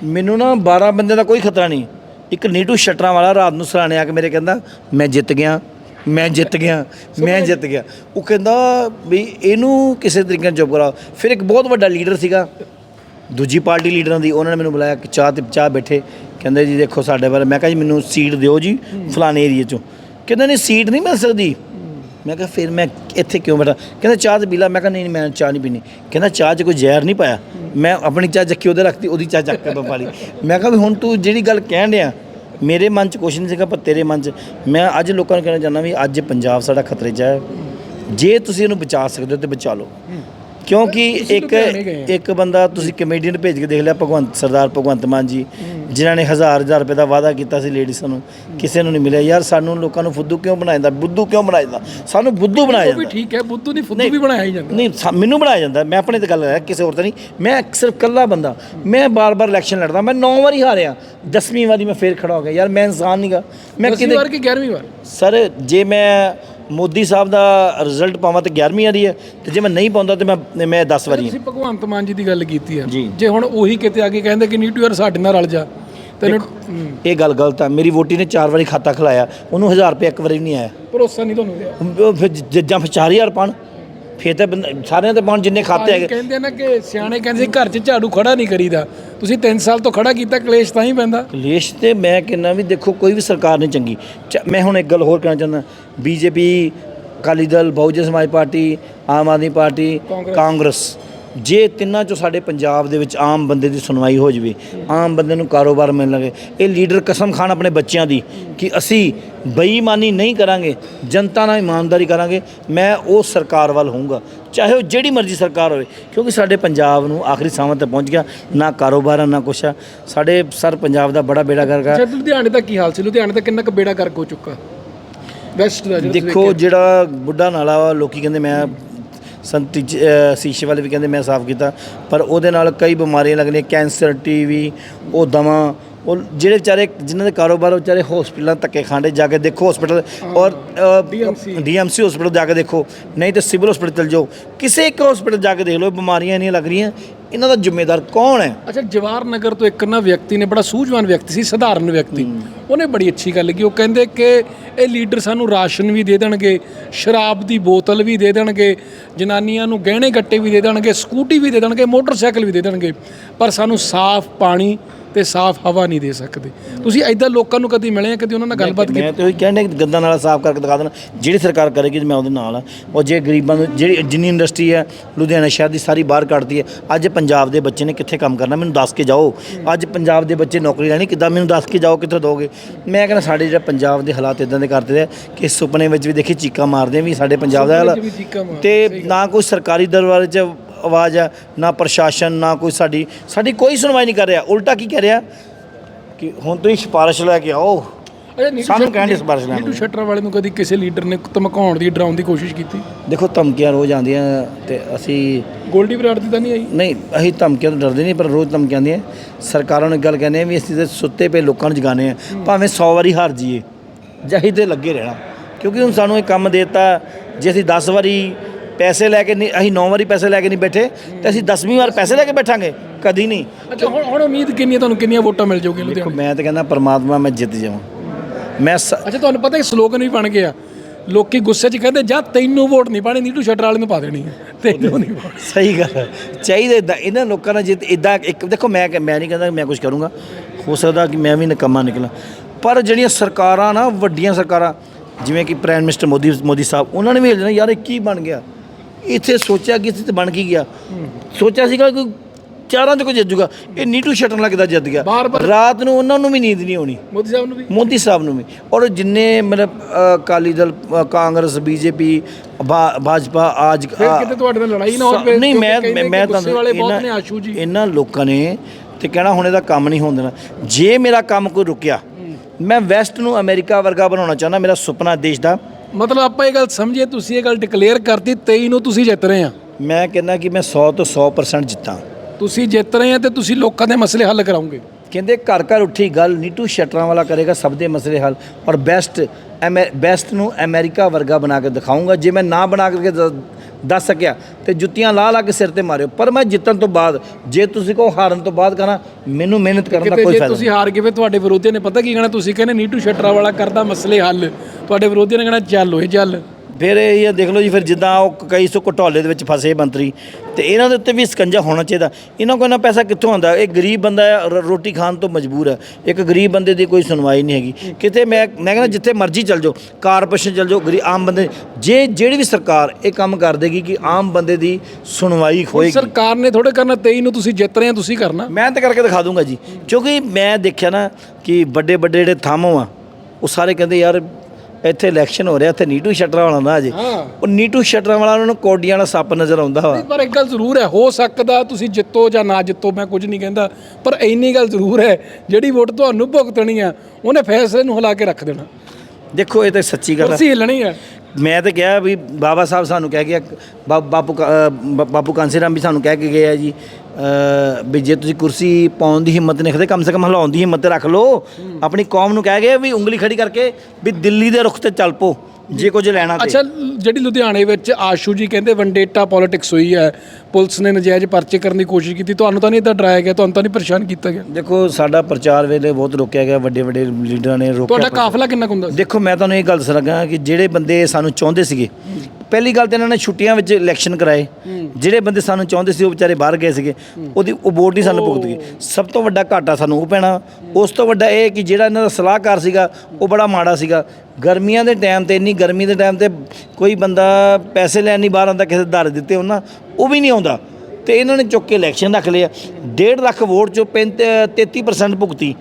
ਮੈਨੂੰ ਨਾ 12 ਬੰਦੇ ਦਾ ਕੋਈ ਖਤਰਾ ਨਹੀਂ। ਇੱਕ ਨੀਟੂ ਸ਼ਟਰਾਂ ਵਾਲਾ ਰਾਤ ਨੂੰ ਸਰਾਣੇ ਆ ਕੇ ਮੇਰੇ ਕਹਿੰਦਾ ਮੈਂ ਜਿੱਤ ਗਿਆ ਮੈਂ ਜਿੱਤ ਗਿਆ ਮੈਂ ਜਿੱਤ ਗਿਆ। ਉਹ ਕਹਿੰਦਾ ਵੀ ਇਹਨੂੰ ਕਿਸੇ ਤਰੀਕੇ ਨਾਲ ਚੁੱਪ ਕਰਾਓ। ਫਿਰ ਇੱਕ ਬਹੁਤ ਵੱਡਾ ਲੀਡਰ ਸੀਗਾ। ਦੂਜੀ ਪਾਰਟੀ ਲੀਡਰਾਂ ਦੀ ਉਹਨਾਂ ਨੇ ਮੈਨੂੰ ਬੁਲਾਇਆ ਕਿ ਚਾਹ ਤੇ ਚਾਹ ਬੈਠੇ। ਕਹਿੰਦੇ ਜੀ ਦੇਖੋ ਸਾਡੇ ਬਾਰੇ ਮੈਂ ਕਿਹਾ ਜੀ ਮੈਨੂੰ ਸੀਟ ਦਿਓ ਜੀ ਫਲਾਣੇ ਏਰੀਏ ਚੋਂ। ਕਹਿੰਦੇ ਨਹੀਂ ਸੀਟ ਨਹੀਂ ਮਿਲ ਸਕਦੀ। ਮੈਂ ਕਿਹਾ ਫਿਰ ਮੈਂ ਇੱਥੇ ਕਿਉਂ ਬੈਠਾ? ਕਹਿੰਦਾ ਚਾਹ ਤੇ ਪੀਲਾ ਮੈਂ ਕਿਹਾ ਨਹੀਂ, ਮੈਂ ਚਾਹ ਨਹੀਂ ਪੀਣੀ। ਕਹਿੰਦਾ ਚਾਹ 'ਚ ਕੋਈ ਜ਼ਹਿਰ ਨਹੀਂ ਪਾਇਆ। ਮੈਂ ਆਪਣੀ ਚਾਹ ਚੱਕੀ ਉਹਦੇ ਰੱਖਤੀ, ਉਹਦੀ ਚਾਹ ਚੱਕ ਕੇ ਪਾ ਲਈ। ਮੈਂ ਕਿਹਾ ਵੀ ਹੁਣ ਤੂੰ ਜਿਹੜੀ ਗੱਲ ਕਹਿਣ ਡਿਆ, ਮੇਰੇ ਮਨ 'ਚ ਕੁਛ ਨਹੀਂ ਸੀਗਾ, ਪਰ ਤੇਰੇ ਮਨ 'ਚ। ਮੈਂ ਅੱਜ ਲੋਕਾਂ ਨੂੰ ਕਹਿਣਾ ਚਾਹੁੰਦਾ ਵੀ ਅੱਜ ਪੰਜਾਬ ਸਾਡਾ ਖਤਰੇ 'ਚ ਹੈ। ਜੇ ਤੁਸੀਂ ਇਹਨੂੰ ਬਚਾ ਸਕਦੇ ਹੋ ਤੇ ਬਚਾ ਲਓ। ਕਿਉਂਕਿ ਇੱਕ। ਇੱਕ ਬੰਦਾ ਤੁਸੀਂ ਕਮੇਡੀਅਨ ਭੇਜ ਕੇ ਦੇਖ ਲਿਆ ਭਗਵੰਤ ਸਰਦਾਰ ਭਗਵੰਤ ਮਾਨ ਜੀ ਜਿਨ੍ਹਾਂ ਨੇ ਹਜ਼ਾਰ ਹਜ਼ਾਰ ਰੁਪਏ ਦਾ ਵਾਅਦਾ ਕੀਤਾ ਸੀ ਲੇਡੀਜ਼ਾਂ ਨੂੰ। ਕਿਸੇ ਨੂੰ ਨਹੀਂ ਮਿਲਿਆ। ਯਾਰ ਸਾਨੂੰ ਲੋਕਾਂ ਨੂੰ ਫੁੱਦੂ ਕਿਉਂ ਬਣਾਇਆ ਜਾਂਦਾ? ਬੁੱਧੂ ਕਿਉਂ ਬਣਾਇਆ ਜਾਂਦਾ? ਸਾਨੂੰ ਬੁੱਧੂ ਬਣਾਇਆ ਉਹ ਵੀ ਜਾਂਦਾ। ਠੀਕ ਹੈ ਬੁੱਧੂ ਨਹੀਂ ਫੁੱਦੂ ਵੀ ਬਣਾਇਆ ਹੀ ਜਾਂਦਾ। ਨਹੀਂ ਮੈਨੂੰ ਬਣਾਇਆ ਜਾਂਦਾ। ਮੈਂ ਆਪਣੇ ਤੇ ਗੱਲ ਹੈ ਕਿਸੇ ਹੋਰ ਤੇ ਨਹੀਂ। ਮੈਂ ਸਿਰਫ ਇਕੱਲਾ ਬੰਦਾ। ਮੈਂ ਬਾਰ-ਬਾਰ ਇਲੈਕਸ਼ਨ ਲੜਦਾ। ਮੈਂ 9 ਵਾਰੀ ਹਾਰਿਆ। 10ਵੀਂ ਵਾਰੀ ਮੈਂ ਫੇਰ ਖੜਾ ਹੋ ਗਿਆ। ਯਾਰ ਮੈਂ ਇਨਸਾਨ ਨਹੀਂਗਾ ਮੈਂ ਕਿਤੇ ਵਾਰ ਕਿ 11ਵੀਂ ਵਾਰ? ਸਰ ਜੇ ਮੈਂ ਮੋਦੀ ਸਾਹਿਬ ਦਾ ਰਿਜ਼ਲਟ ਪਾਵਾਂ ਤੇ 11ਵੀਂ ਵਾਰੀ ਹੈ ਤੇ ਜੇ ਮੈਂ ਨਹੀਂ ਪਾਉਂਦਾ ਤੇ ਮੈਂ ਮੈਂ 10 ਵਾਰੀ ਤੁਸੀਂ ਭਗਵੰਤ ਮਾਨ ਜੀ ਦੀ ਗੱਲ ਕੀਤੀ ਆ। ਜੀ। ਜੇ ਹੁਣ ਉਹੀ ਕਿਤੇ ਆ ਕੇ ਕਹਿੰਦੇ ਕਿ ਨੀਟੂ ਯਾਰ ਸਾਡੇ ਨਾਲ ਰਲ ਜਾ ਤੈਨੂੰ ਇਹ ਗੱਲ ਗਲਤ ਹੈ ਮੇਰੀ ਵੋਟੀ ਨੇ 4 ਵਾਰੀ ਖਾਤਾ ਖਲਾਇਆ ਉਹਨੂੰ 1000 ਰੁਪਏ ਇੱਕ ਵਾਰੀ ਨਹੀਂ ਆਇਆ। ਭਰੋਸਾ ਨਹੀਂ ਤੁਹਾਨੂੰ ਫਿਰ ਜੱਜਾਂ ਫਿਰ 4000 ਪਾਣ ਫਿਰ ਤਾਂ ਬੰਦਾ- ਸਾਰਿਆਂ ਦੇ ਪਾਣ ਜਿੰਨੇ ਖਾਤੇ ਭਾਜੀ ਹੈਗੇ ਕਹਿੰਦੇ ਨਾ ਕਿ ਸਿਆਣੇ ਕਹਿੰਦੇ ਸੀ ਘਰ 'ਚ ਝਾੜੂ ਖੜਾ ਨਹੀਂ ਕਰੀਦਾ। ਤੁਸੀਂ 3 ਸਾਲ ਤੋਂ ਖੜਾ ਕੀਤਾ ਕਲੇਸ਼ ਤਾਂ ਹੀ ਪੈਂਦਾ। ਕਲੇਸ਼ ਤੇ ਮੈਂ ਕਹਿੰਦਾ ਵੀ ਦੇਖੋ ਕੋਈ ਵੀ ਸਰਕਾਰ ਨਹੀਂ ਚੰਗੀ। ਚ- ਮੈਂ ਹੁਣ ਇੱਕ ਗੱਲ ਹੋਰ ਕਹਿਣਾ ਚਾਹੁੰਦਾ। BJP Akali Dal Bahujan Samaj party Aam Aadmi party Congress. ਜੇ ਤਿੰਨਾਂ ਚੋਂ ਸਾਡੇ ਪੰਜਾਬ ਦੇ ਵਿੱਚ ਆਮ ਬੰਦੇ ਦੀ ਸੁਣਵਾਈ ਹੋ ਜਵੇ ਆਮ ਬੰਦੇ ਨੂੰ ਕਾਰੋਬਾਰ ਮਿਲਣ ਲੱਗੇ ਇਹ ਲੀਡਰ ਕਸਮ ਖਾਨ ਆਪਣੇ ਬੱਚਿਆਂ ਦੀ ਕਿ ਅਸੀਂ ਬੇਈਮਾਨੀ ਨਹੀਂ ਕਰਾਂਗੇ ਜਨਤਾ ਨਾਲ ਇਮਾਨਦਾਰੀ ਕਰਾਂਗੇ ਮੈਂ ਉਹ ਸਰਕਾਰ ਵੱਲ ਹੋਊਂਗਾ ਚਾਹੇ ਉਹ ਜਿਹੜੀ ਮਰਜ਼ੀ ਸਰਕਾਰ ਹੋਵੇ ਕਿਉਂਕਿ ਸਾਡੇ ਪੰਜਾਬ ਨੂੰ ਆਖਰੀ ਸਾਹਾਂ ਤੇ ਪਹੁੰਚ ਗਿਆ ਨਾ ਕਾਰੋਬਾਰ ਆ ਨਾ ਕੁਛ ਆ। ਸਾਡੇ ਸਰ ਪੰਜਾਬ ਦਾ ਬੜਾ ਬੇੜਾ ਗਰਕ ਆ। ਅੱਛਾ ਲੁਧਿਆਣੇ ਦਾ ਕੀ ਹਾਲ ਸੀ? ਲੁਧਿਆਣੇ ਦਾ ਕਿੰਨਾ ਕੁ ਬੇੜਾ ਗਰਕ ਹੋ ਚੁੱਕਾ? ਵੈਸਟ ਦਾ ਦੇਖੋ ਜਿਹੜਾ ਬੁੱਢਾ ਨਾਲਾ ਲੋਕੀ ਕਹਿੰਦੇ ਮੈਂ ਸੰਤ ਸੀਸ਼ੇ ਵਾਲੇ ਵੀ ਕਹਿੰਦੇ ਮੈਂ ਸਾਫ਼ ਕੀਤਾ ਪਰ ਉਹਦੇ ਨਾਲ ਕਈ ਬਿਮਾਰੀਆਂ ਲੱਗਣੀਆਂ ਕੈਂਸਰ ਟੀਵੀ ਉਹ ਦਵਾਂ ਉਹ ਜਿਹੜੇ ਵਿਚਾਰੇ ਜਿਨ੍ਹਾਂ ਦੇ ਕਾਰੋਬਾਰ ਵਿਚਾਰੇ ਹਸਪੀਟਲਾਂ ਧੱਕੇ ਖਾਂਦੇ ਜਾ ਕੇ ਦੇਖੋ ਹਸਪੀਟਲ ਔਰ ਡੀਐਮਸੀ ਹਸਪੀਟਲ ਜਾ ਕੇ ਦੇਖੋ ਨਹੀਂ ਤੇ ਸਿਵਲ ਹਸਪੀਟਲ ਜਾਓ ਕਿਸੇ ਇੱਕ ਹਸਪੀਟਲ ਜਾ ਕੇ ਦੇਖ ਲਓ ਬਿਮਾਰੀਆਂ ਇੰਨੀਆਂ ਲੱਗ ਰਹੀਆਂ ਇਹਨਾਂ ਦਾ ਜ਼ਿੰਮੇਦਾਰ ਕੌਣ ਹੈ? ਅੱਛਾ ਜਵਾਹਰ ਨਗਰ ਤੋਂ ਇੱਕ ਨਾ ਵਿਅਕਤੀ ਨੇ ਬੜਾ ਸੂਝਵਾਨ ਵਿਅਕਤੀ ਸੀ ਸਧਾਰਨ ਵਿਅਕਤੀ। ਉਹਨੇ ਬੜੀ ਅੱਛੀ ਗੱਲ ਕੀਤੀ। ਉਹ ਕਹਿੰਦੇ ਕਿ ਇਹ ਲੀਡਰ ਸਾਨੂੰ ਰਾਸ਼ਨ ਵੀ ਦੇ ਦੇਣਗੇ ਸ਼ਰਾਬ ਦੀ ਬੋਤਲ ਵੀ ਦੇ ਦੇਣਗੇ ਜਨਾਨੀਆਂ ਨੂੰ ਗਹਿਣੇ ਗੱਟੇ ਵੀ ਦੇ ਦੇਣਗੇ ਸਕੂਟੀ ਵੀ ਦੇ ਦੇਣਗੇ ਮੋਟਰਸਾਈਕਲ ਵੀ ਦੇ ਦੇਣਗੇ। ਪਰ ਸਾਨੂੰ ਸਾਫ਼ ਪਾਣੀ ਤੇ ਸਾਫ਼ ਹਵਾ ਨਹੀਂ ਦੇ ਸਕਦੇ। ਤੁਸੀਂ ਐਦਾਂ ਲੋਕਾਂ ਨੂੰ ਕਦੀ ਮਿਲੇ ਆ ਕਦੀ ਉਹਨਾਂ ਨਾਲ ਗੱਲਬਾਤ ਕੀਤੀ? ਮੈਂ ਤੇ ਉਹੀ ਕਹਿੰਦਾ ਕਿ ਗੰਦਾ ਨਾਲਾ ਸਾਫ਼ ਕਰਕੇ ਦਿਖਾ ਦੇਣਾ। ਜਿਹੜੀ ਸਰਕਾਰ ਕਰੇਗੀ ਮੈਂ ਉਹਦੇ ਨਾਲ ਆ। ਉਹ ਜੇ ਗਰੀਬਾਂ ਨੂੰ ਜਿਹੜੀ ਜਿੰਨੀ ਇੰਡਸਟਰੀ ਹੈ ਲੁਧਿਆਣਾ ਸ਼ਹਿਰ ਦੀ ਸਾਰੀ ਬਾਹਰ ਕੱਢਦੀ ਹੈ। ਅੱਜ ਪੰਜਾਬ ਦੇ ਬੱਚੇ ਨੇ ਕਿੱਥੇ ਕੰਮ ਕਰਨਾ ਮੈਨੂੰ ਦੱਸ ਕੇ ਜਾਓ। ਅੱਜ ਪੰਜਾਬ ਦੇ ਬੱਚੇ ਨੌਕਰੀ ਲੈਣੀ ਕਿੱਦਾਂ? ਮੈਨੂੰ ਦੱਸ ਕੇ ਜਾਓ ਕਿੱਥੇ ਦੋਗੇ? ਮੈਂ ਕਹਿੰਦਾ ਸਾਡੇ ਜਿਹੜਾ ਪੰਜਾਬ ਦੇ ਹਾਲਾਤ ਇਦਾਂ ਦੇ ਕਰਦੇ ਆ ਕਿ ਸੁਪਨੇ ਵਿੱਚ ਵੀ ਦੇਖੀ ਚੀਕਾਂ ਮਾਰਦੇ ਆ ਵੀ ਸਾਡੇ ਪੰਜਾਬ ਦਾ ਹਾਲ ਤੇ ਨਾ ਕੋਈ ਸਰਕਾਰੀ ਦਰਬਾਰ 'ਚ ਆਵਾਜ਼ ਆ ਨਾ ਪ੍ਰਸ਼ਾਸਨ ਨਾ ਕੋਈ ਸਾਡੀ ਸਾਡੀ ਕੋਈ ਸੁਣਵਾਈ ਨਹੀਂ ਕਰ ਰਿਹਾ। ਉਲਟਾ ਕੀ ਕਹਿ ਰਿਹਾ? ਕਿ ਹੁਣ ਤੁਸੀਂ ਸਿਫਾਰਿਸ਼ ਲੈ ਕੇ ਆਓ। ਸਾਨੂੰ ਕਹਿਣ ਦੀ ਸਿਫਾਰਿਸ਼ ਲੈਣ ਨੀਟੂ ਸ਼ਟਰ ਵਾਲੇ ਨੂੰ ਕਦੀ ਕਿਸੇ ਲੀਡਰ ਨੇ ਧਮਕਾਉਣ ਦੀ ਡਰਾਉਣ ਦੀ ਕੋਸ਼ਿਸ਼ ਕੀਤੀ? ਦੇਖੋ ਧਮਕੀਆਂ ਰੋਜ਼ ਆਉਂਦੀਆਂ ਤੇ ਅਸੀਂ ਗੋਲਡੀ ਬਰਾੜ ਦੀ ਤਾਂ ਨਹੀਂ ਆਈ? ਨਹੀਂ ਅਸੀਂ ਧਮਕੀਆਂ ਤੋਂ ਡਰਦੇ ਨਹੀਂ ਪਰ ਰੋਜ਼ ਧਮਕੀਆਂ ਆਉਂਦੀਆਂ। ਸਰਕਾਰਾਂ ਨੂੰ ਇੱਕ ਗੱਲ ਕਹਿੰਦੇ ਆ ਵੀ ਅਸੀਂ ਤੇ ਸੁੱਤੇ ਪਏ ਲੋਕਾਂ ਨੂੰ ਜਗਾਣੇ ਆ ਭਾਵੇਂ 100 ਵਾਰੀ ਹਾਰ ਜਾਈਏ ਜਹੀ ਤੇ ਲੱਗੇ ਰਹਿਣਾ। ਕਿਉਂਕਿ ਹੁਣ ਸਾਨੂੰ ਇਹ ਕੰਮ ਦੇਤਾ ਜੇ ਅਸੀਂ 10 ਵਾਰੀ ਪੈਸੇ ਲੈ ਕੇ ਨਹੀਂ ਅਸੀਂ 9 ਵਾਰੀ ਪੈਸੇ ਲੈ ਕੇ ਨਹੀਂ ਬੈਠੇ ਤੇ ਅਸੀਂ 10ਵੀਂ ਵਾਰ ਪੈਸੇ ਲੈ ਕੇ ਬੈਠਾਂਗੇ ਕਦੀ ਨਹੀਂ। ਅੱਛਾ ਹੁਣ ਹੁਣ ਉਮੀਦ ਕਿੰਨੀ ਤੁਹਾਨੂੰ? ਕਿੰਨੀਆਂ ਵੋਟਾਂ ਮਿਲ ਜਾਊਗੀਆਂ ਦੇਖੋ ਲੁਧਿਆਣੇ? ਮੈਂ ਤਾਂ ਕਹਿੰਦਾ ਪਰਮਾਤਮਾ ਮੈਂ ਜਿੱਤ ਜਾਵਾਂ। ਮੈਂ ਸ- ਅੱਛਾ ਤੁਹਾਨੂੰ ਪਤਾ ਇਹ ਸਲੋਗਨ ਵੀ ਬਣ ਗਿਆ ਲੋਕੀ ਗੁੱਸੇ 'ਚ ਕਹਿੰਦੇ ਜਾਂ ਤੈਨੂੰ ਵੋਟ ਨਹੀਂ ਪਾਣੀ ਨੀਟੂ ਸ਼ਟਰ ਵਾਲੇ ਨੂੰ ਪਾ ਦੇਣੀ ਹੈ। ਤੈਨੂੰ ਨਹੀਂ ਪਾਉਣੀ ਸਹੀ ਗੱਲ ਹੈ। ਚਾਹੀਦਾ ਇਦਾਂ ਇਹਨਾਂ ਲੋਕਾਂ ਨਾਲ ਜਿੱਤ ਇਦਾਂ ਇੱਕ ਦੇਖੋ ਮੈਂ ਕਿ- ਮੈਂ ਨਹੀਂ ਕਹਿੰਦਾ ਕਿ ਮੈਂ ਕੁਝ ਕਰੂੰਗਾ। ਹੋ ਸਕਦਾ ਕਿ ਮੈਂ ਵੀ ਨਕਮਾ ਨਿਕਲਾਂ। ਪਰ ਜਿਹੜੀਆਂ ਸਰਕਾਰਾਂ ਨਾ ਵੱਡੀਆਂ ਸਰਕਾਰਾਂ ਜਿਵੇਂ ਕਿ ਪ੍ਰਾਈਮ ਮਿਨਿਸਟਰ ਮੋਦੀ ਮੋਦੀ ਸਾਹਿਬ ਉਹਨਾਂ ਨੇ ਵੀ ਹਿਲਣਾ ਯਾਰ ਇਹ ਕੀ ਬਣ ਗਿਆ? ਇੱਥੇ ਸੋਚਿਆ ਕਿ ਇੱਥੇ ਤੇ ਬਣ ਕੀ ਗਿਆ? ਸੋਚਿਆ ਸੀਗਾ ਕਿ ਚਾਰਾਂ ਚ ਕੋਈ ਜਿੱਤ ਜੂਗਾ। ਇਹ ਨੀਟੂ ਨਾਲ ਕਿੱਦਾਂ ਜਿੱਤ ਗਿਆ? ਰਾਤ ਨੂੰ ਉਹਨਾਂ ਨੂੰ ਵੀ ਨੀਂਦ ਨਹੀਂ ਆਉਣੀ। ਮੋਦੀ ਸਾਹਿਬ ਨੂੰ ਵੀ? ਮੋਦੀ ਸਾਹਿਬ ਨੂੰ ਵੀ। ਔਰ ਜਿੰਨੇ ਮਤਲਬ ਅਕਾਲੀ ਦਲ ਕਾਂਗਰਸ ਬੀਜੇਪੀ ਭਾਜਪਾ ਆਜ ਕਿਤੇ ਤੁਹਾਡੇ ਨਾਲ ਲੜਾਈ ਨਾ ਹੋਵੇ ਨਹੀਂ ਮੈਂ ਮੈਂ ਮੈਂ ਕਹਿੰਦੇ ਕਿ ਗੁੱਸੇ ਵਾਲੇ ਬਹੁਤ ਇਹਨਾਂ- ਨੇ ਆਸ਼ੂ ਜੀ। ਇਹਨਾਂ ਲੋਕਾਂ ਨੇ ਤੇ ਕਹਿਣਾ ਹੁਣ ਇਹਦਾ ਕੰਮ ਨਹੀਂ ਹੋਣ ਦੇਣਾ। ਜੇ ਮੇਰਾ ਕੰਮ ਕੋਈ ਰੁਕਿਆ ਮੈਂ ਵੈਸਟ ਨੂੰ ਅਮਰੀਕਾ ਵਰਗਾ ਬਣਾਉਣਾ ਚਾਹੁੰਦਾ ਮੇਰਾ ਸੁਪਨਾ ਦੇਸ਼ ਦਾ। ਮਤਲਬ ਆਪਾਂ ਇਹ ਗੱਲ ਸਮਝੀਏ ਤੁਸੀਂ ਇਹ ਗੱਲ ਡਿਕਲੇਅਰ ਕਰਤੀ 23 ਨੂੰ ਤੁਸੀਂ ਜਿੱਤ ਰਹੇ ਆ। ਮੈਂ ਕਹਿੰਦਾ ਕਿ ਮੈਂ 100 ਤੋਂ 100% ਜਿੱਤਾਂ। ਤੁਸੀਂ ਜਿੱਤ ਰਹੇ ਆ ਤੇ ਤੁਸੀਂ ਲੋਕਾਂ ਦੇ ਮਸਲੇ ਹੱਲ ਕਰਾਉਂਗੇ ਕਹਿੰਦੇ ਘਰ ਘਰ ਉੱਠੀ ਗੱਲ ਨੀਟੂ ਸ਼ਟਰਾਂ ਵਾਲਾ ਕਰੇਗਾ ਸਭ ਦੇ ਮਸਲੇ ਹੱਲ ਔਰ ਬੈਸਟ ਬੈਸਟ ਨੂੰ ਅਮਰੀਕਾ ਵਰਗਾ ਬਣਾ ਕੇ ਦਿਖਾਊਂਗਾ ਜੇ ਮੈਂ ਨਾ ਬਣਾ ਕੇ ਦੱਸ ਸਕਿਆ ਤੇ ਜੁੱਤੀਆਂ ਲਾ ਲਾ ਕੇ ਸਿਰ ਤੇ ਮਾਰਿਓ ਪਰ ਮੈਂ ਜਿੱਤਣ ਤੋਂ ਬਾਅਦ ਜੇ ਤੁਸੀਂ ਕਹੋ ਹਾਰਨ ਤੋਂ ਬਾਅਦ ਕਹਣਾ ਮੈਨੂੰ ਮਿਹਨਤ ਕਰਨ ਦਾ ਕੋਈ ਜੇ ਫਾਇਦਾ ਤੁਸੀਂ ਹਾਰ ਗਏ ਤੁਹਾਡੇ ਵਿਰੋਧੀਆਂ ਨੇ ਪਤਾ ਕੀ ਕਹਿਣਾ ਤੁਸੀਂ ਕਹਿੰਦੇ ਨੀਟੂ ਸ਼ਟਰਾ ਵਾਲਾ ਕਰਦਾ ਮਸਲੇ ਹੱਲ ਤੁਹਾਡੇ ਵਿਰੋਧੀਆਂ ਨੇ ਕਹਿਣਾ ਚੱਲ ਓਏ ਚੱਲ। ਫਿਰ ਇਹ ਦੇਖ ਲਓ ਜੀ ਫਿਰ ਜਿੱਦਾਂ ਉਹ ਕਈ ਸੌ ਘਟੋਲੇ ਦੇ ਵਿੱਚ ਫਸੇ ਮੰਤਰੀ ਤੇ ਇਹਨਾਂ ਦੇ ਉੱਤੇ ਵੀ ਸਕੰਜਾ ਹੋਣਾ ਚਾਹੀਦਾ। ਇਹਨਾਂ ਕੋਲ ਨਾ ਪੈਸਾ ਕਿੱਥੋਂ ਆਉਂਦਾ? ਇਹ ਗਰੀਬ ਬੰਦਾ ਹੈ, ਰੋਟੀ ਖਾਣ ਤੋਂ ਮਜਬੂਰ ਹੈ। ਇੱਕ ਗਰੀਬ ਬੰਦੇ ਦੀ ਕੋਈ ਸੁਣਵਾਈ ਨਹੀਂ ਹੈਗੀ। ਕਿਤੇ ਮੈਂ ਮੈਂ ਕਹਿੰਦਾ ਜਿੱਥੇ ਮਰਜ਼ੀ ਚੱਲ ਜਾਓ ਕਾਰਪੋਰੇਸ਼ਨ ਚੱਲ ਜਾਓ ਗਰੀ ਆਮ ਬੰਦੇ ਜੇ ਜਿਹੜੀ ਵੀ ਸਰਕਾਰ ਇਹ ਕੰਮ ਕਰ ਦੇਗੀ ਕਿ ਆਮ ਬੰਦੇ ਦੀ ਸੁਣਵਾਈ ਹੋਏਗੀ। ਸਰਕਾਰ ਨੇ ਥੋੜੇ ਕਰਨਾ 23 ਨੂੰ ਤੁਸੀਂ ਜਿੱਤ ਰਹੇ ਆ ਤੁਸੀਂ ਕਰਨਾ। ਮੈਂ ਤਾਂ ਕਰਕੇ ਦਿਖਾ ਦੂੰਗਾ ਜੀ। ਕਿਉਂਕਿ ਮੈਂ ਦੇਖਿਆ ਨਾ ਕਿ ਵੱਡੇ ਵੱਡੇ ਜਿਹੜੇ ਥੰਮ ਆ ਉਹ ਸਾਰੇ ਕਹਿੰਦੇ ਯਾਰ ਇੱਥੇ ਇਲੈਕਸ਼ਨ ਹੋ ਰਿਹਾ ਇੱਥੇ ਨੀਟੂ ਸ਼ਟਰਾਂ ਵਾਲਾ ਨਾ ਅਜੇ। ਉਹ ਨੀਟੂ ਸ਼ਟਰਾਂ ਵਾਲਾ ਉਹਨਾਂ ਨੂੰ ਕੋਡੀਆਂ ਵਾਲਾ ਸੱਪ ਨਜ਼ਰ ਆਉਂਦਾ ਵਾ। ਪਰ ਇੱਕ ਗੱਲ ਜ਼ਰੂਰ ਹੈ ਹੋ ਸਕਦਾ ਤੁਸੀਂ ਜਿੱਤੋ ਜਾਂ ਨਾ ਜਿੱਤੋ ਮੈਂ ਕੁਝ ਨਹੀਂ ਕਹਿੰਦਾ ਪਰ ਇੰਨੀ ਗੱਲ ਜ਼ਰੂਰ ਹੈ ਜਿਹੜੀ ਵੋਟ ਤੁਹਾਨੂੰ ਭੁਗਤਣੀ ਆ ਉਹਨੇ ਫੈਸਲੇ ਨੂੰ ਹਿਲਾ ਕੇ ਰੱਖ ਦੇਣਾ। ਦੇਖੋ ਇਹ ਤਾਂ ਸੱਚੀ ਗੱਲ ਹੈ ਕੁਰਸੀ ਹਿੱਲਣੀ ਹੈ ਮੈਂ ਤਾਂ ਕਿਹਾ ਵੀ ਬਾਬਾ ਸਾਹਿਬ ਸਾਨੂੰ ਕਹਿ ਗਿਆ ਬਾ- ਬਾਪੂ ਕਾ- ਅ, ਬਾਪੂ ਕਾਂਸੀ ਰਾਮ ਵੀ ਸਾਨੂੰ ਕਹਿ ਕੇ ਗਏ ਆ ਜੀ ਵੀ ਜੇ ਤੁਸੀਂ ਕੁਰਸੀ ਪਾਉਣ ਦੀ ਹਿੰਮਤ ਨਹੀਂ ਰੱਖਦੇ ਕਮ ਸੇ ਕਮ ਹਿਲਾਉਣ ਦੀ ਹਿੰਮਤ ਰੱਖ ਲਓ। ਆਪਣੀ ਕੌਮ ਨੂੰ ਕਹਿ ਗਏ ਵੀ ਉਂਗਲੀ ਖੜੀ ਕਰਕੇ ਵੀ ਦਿੱਲੀ ਦੇ ਰੁਖ ਤੇ ਚੱਲ ਪੋ ਜੇ ਕੁਝ ਲੈਣਾ ਤੇ। ਅੱਛਾ ਜਿਹੜੀ ਲੁਧਿਆਣੇ ਵਿੱਚ ਆਸ਼ੂ ਜੀ ਕਹਿੰਦੇ ਵਨਡੇਟਾ ਪੋਲਿਟਿਕਸ ਹੋਈ ਹੈ ਪੁਲਿਸ ਨੇ ਨਜਾਇਜ਼ ਪਰਚੇ ਕਰਨ ਦੀ ਕੋਸ਼ਿਸ਼ ਕੀਤੀ ਤੁਹਾਨੂੰ ਤਾਂ ਨਹੀਂ ਇਦਾਂ ਡਰਾਇਆ ਗਿਆ ਤੁਹਾਨੂੰ ਤਾਂ ਨਹੀਂ ਪਰੇਸ਼ਾਨ ਕੀਤਾ ਗਿਆ? ਦੇਖੋ ਸਾਡਾ ਪ੍ਰਚਾਰ ਵੇਲੇ ਬਹੁਤ ਰੋਕਿਆ ਗਿਆ ਵੱਡੇ ਵੱਡੇ ਲੀਡਰਾਂ ਨੇ ਰੋਕਿਆ ਤੁਹਾਡਾ ਕਾਫਲਾ ਕਿੰਨਾ ਕੁ ਹੁੰਦਾ ਸੀ? ਦੇਖੋ ਮੈਂ ਤੁਹਾਨੂੰ ਇਹ ਗੱਲ ਦੱਸ ਲੱਗਾ ਕਿ ਜਿਹੜੇ ਬੰਦੇ ਸਾਨੂੰ ਚਾਹੁੰਦੇ ਸੀਗੇ ਪਹਿਲੀ ਗੱਲ ਤਾਂ ਇਹਨਾਂ ਨੇ ਛੁੱਟੀਆਂ ਵਿੱਚ ਇਲੈਕਸ਼ਨ ਕਰਾਏ ਜਿਹੜੇ ਬੰਦੇ ਸਾਨੂੰ ਚਾਹੁੰਦੇ ਸੀ ਉਹ ਵਿਚਾਰੇ ਬਾਹਰ ਗਏ ਸੀਗੇ ਉਹਦੀ ਉਹ ਵੋਟ ਨਹੀਂ ਸਾਨੂੰ ਭੁਗਤ ਗਈ। ਸਭ ਤੋਂ ਵੱਡਾ ਘਾਟਾ ਸਾਨੂੰ ਉਹ ਪੈਣਾ ਉਸ ਤੋਂ ਵੱਡਾ ਇਹ ਕਿ ਜਿਹੜਾ ਇਹਨਾਂ ਦਾ ਸਲਾਹਕਾਰ ਸੀਗਾ ਉਹ ਬੜਾ ਮਾੜਾ ਸੀਗਾ। ਗਰਮੀਆਂ ਦੇ ਟਾਈਮ ਤੇ ਇੰਨੀ ਗਰਮੀ ਦੇ ਟਾਈਮ ਤੇ ਕੋਈ ਬੰਦਾ ਪੈਸੇ ਲੈਣ ਨਹੀਂ ਬਾਹਰ ਆਉਂਦਾ ਕਿਸੇ ਦਰ ਦਿੱਤੇ ਉਹਨਾਂ ਉਹ ਵੀ ਨਹੀਂ ਆਉਂਦਾ। ਤੇ ਇਹਨਾਂ ਨੇ ਚੁੱਕ ਕੇ ਇਲੈਕਸ਼ਨ ਰੱਖ ਲਿਆ 1.5 ਲੱਖ ਵੋਟ ਚੋਂ 33% ਭੁਗਤੀ।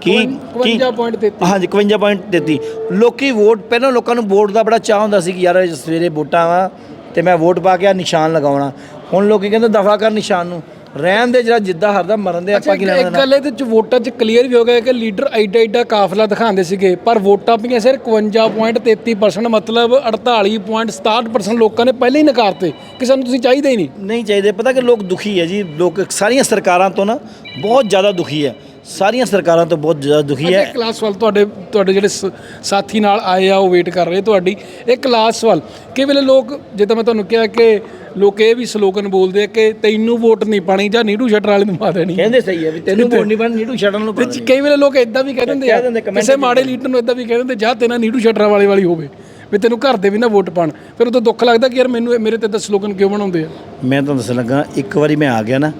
ਕੀ ਕੀ 52.33 ਹਾਂਜੀ 51.33 ਲੋਕੀ ਵੋਟ ਪਹਿਲਾਂ ਲੋਕਾਂ ਨੂੰ ਵੋਟ ਦਾ ਬੜਾ ਚਾਹ ਹੁੰਦਾ ਸੀ ਕਿ ਯਾਰ ਸਵੇਰੇ ਵੋਟਾਂ ਵਾ ਤੇ ਮੈਂ ਵੋਟ ਪਾ ਕੇ ਆ ਨਿਸ਼ਾਨ ਲਗਾਉਣਾ। ਹੁਣ ਲੋਕੀ ਕਹਿੰਦੇ ਦਫਾ ਕਰ ਨਿਸ਼ਾਨ ਨੂੰ। ਰਹਿਣ ਦੇ ਜਿਹੜਾ ਜਿੱਦਾਂ ਹਰਦਾ ਮਰਨ ਦੇ ਆਪਾਂ ਕੀ ਲੈਣਾ ਇੱਕ ਗੱਲ ਇਹਦੇ ਚ ਵੋਟਾਂ ਚ ਕਲੀਅਰ ਵੀ ਹੋ ਗਿਆ ਕਿ ਲੀਡਰ ਐਡਾ ਐਡਾ ਕਾਫਲਾ ਦਿਖਾਉਂਦੇ ਸੀਗੇ ਪਰ ਵੋਟਾਂ ਪਈਆਂ ਸਿਰ 51.33% ਮਤਲਬ 48.67% ਲੋਕਾਂ ਨੇ ਪਹਿਲਾਂ ਹੀ ਨਕਾਰਤੇ ਕਿ ਸਾਨੂੰ ਤੁਸੀਂ ਚਾਹੀਦੇ ਹੀ ਨਹੀਂ। ਨਹੀਂ ਚਾਹੀਦੇ ਪਤਾ ਕਿ ਲੋਕ ਦੁਖੀ ਹੈ ਜੀ ਲੋਕ ਸਾਰੀਆਂ ਸਰਕਾਰਾਂ ਤੋਂ ਨਾ ਬਹੁਤ ਜ਼ਿਆਦਾ ਦੁਖੀ ਹੈ ਸਾਰੀਆਂ ਸਰਕਾਰਾਂ ਤੋਂ ਬਹੁਤ ਜ਼ਿਆਦਾ ਦੁਖੀ ਹੈ। ਇੱਕ ਕਲਾਸ ਸਵਾਲ ਤੁਹਾਡੇ ਤੁਹਾਡੇ ਜਿਹੜੇ ਸ- ਸਾਥੀ ਨਾਲ ਆਏ ਆ ਉਹ ਵੇਟ ਕਰ ਰਹੇ ਤੁਹਾਡੀ ਇੱਕ ਕਲਾਸ ਸਵਾਲ ਕਈ ਵੇਲੇ ਲੋਕ ਜੇ ਤਾਂ ਮੈਂ ਤੁਹਾਨੂੰ ਕਿਹਾ ਕਿ ਲੋਕ ਇਹ ਵੀ ਸਲੋਗਨ ਬੋਲਦੇ ਆ ਕਿ ਤੈਨੂੰ ਵੋਟ ਨਹੀਂ ਪਾਣੀ ਜਾਂ ਨੀਟੂ ਸ਼ਟਰ ਵਾਲੇ ਨੂੰ ਪਾ ਦੇਣੀ। ਕਹਿੰਦੇ ਸਹੀ ਹੈ ਵੀ ਤੈਨੂੰ ਵੋਟ ਨਹੀਂ ਪੈਣੀ ਨੀਟੂ ਛੱਡਣ ਨੂੰ ਪਾ ਕਈ ਵੇਲੇ ਲੋਕ ਇਦਾਂ ਵੀ ਕਹਿ ਦਿੰਦੇ ਆ ਕਿਸੇ ਮਾੜੇ ਲੀਡਰ ਨੂੰ ਇਦਾਂ ਵੀ ਕਹਿ ਦਿੰਦੇ ਜਾ ਤੇਨਾ ਨੀਟੂ ਸ਼ਟਰਾਂ ਵਾਲੇ ਵਾਲੀ ਹੋਵੇ ਵੀ ਤੈਨੂੰ ਘਰ ਦੇ ਵੀ ਨਾ ਵੋਟ ਪਾਣ। ਫਿਰ ਉਦੋਂ ਦੁੱਖ ਲੱਗਦਾ ਕਿ ਯਾਰ ਮੈਨੂੰ ਮੇਰੇ ਤੇ ਤਾਂ ਸਲੋਗਨ ਕਿਉਂ ਬਣਾਉਂਦੇ ਆ? ਮੈਂ ਤੁਹਾਨੂੰ ਦੱਸਣ ਲੱਗਾ ਇੱਕ ਵਾਰੀ ਮੈਂ ਆ ਗਿਆ ਨਾ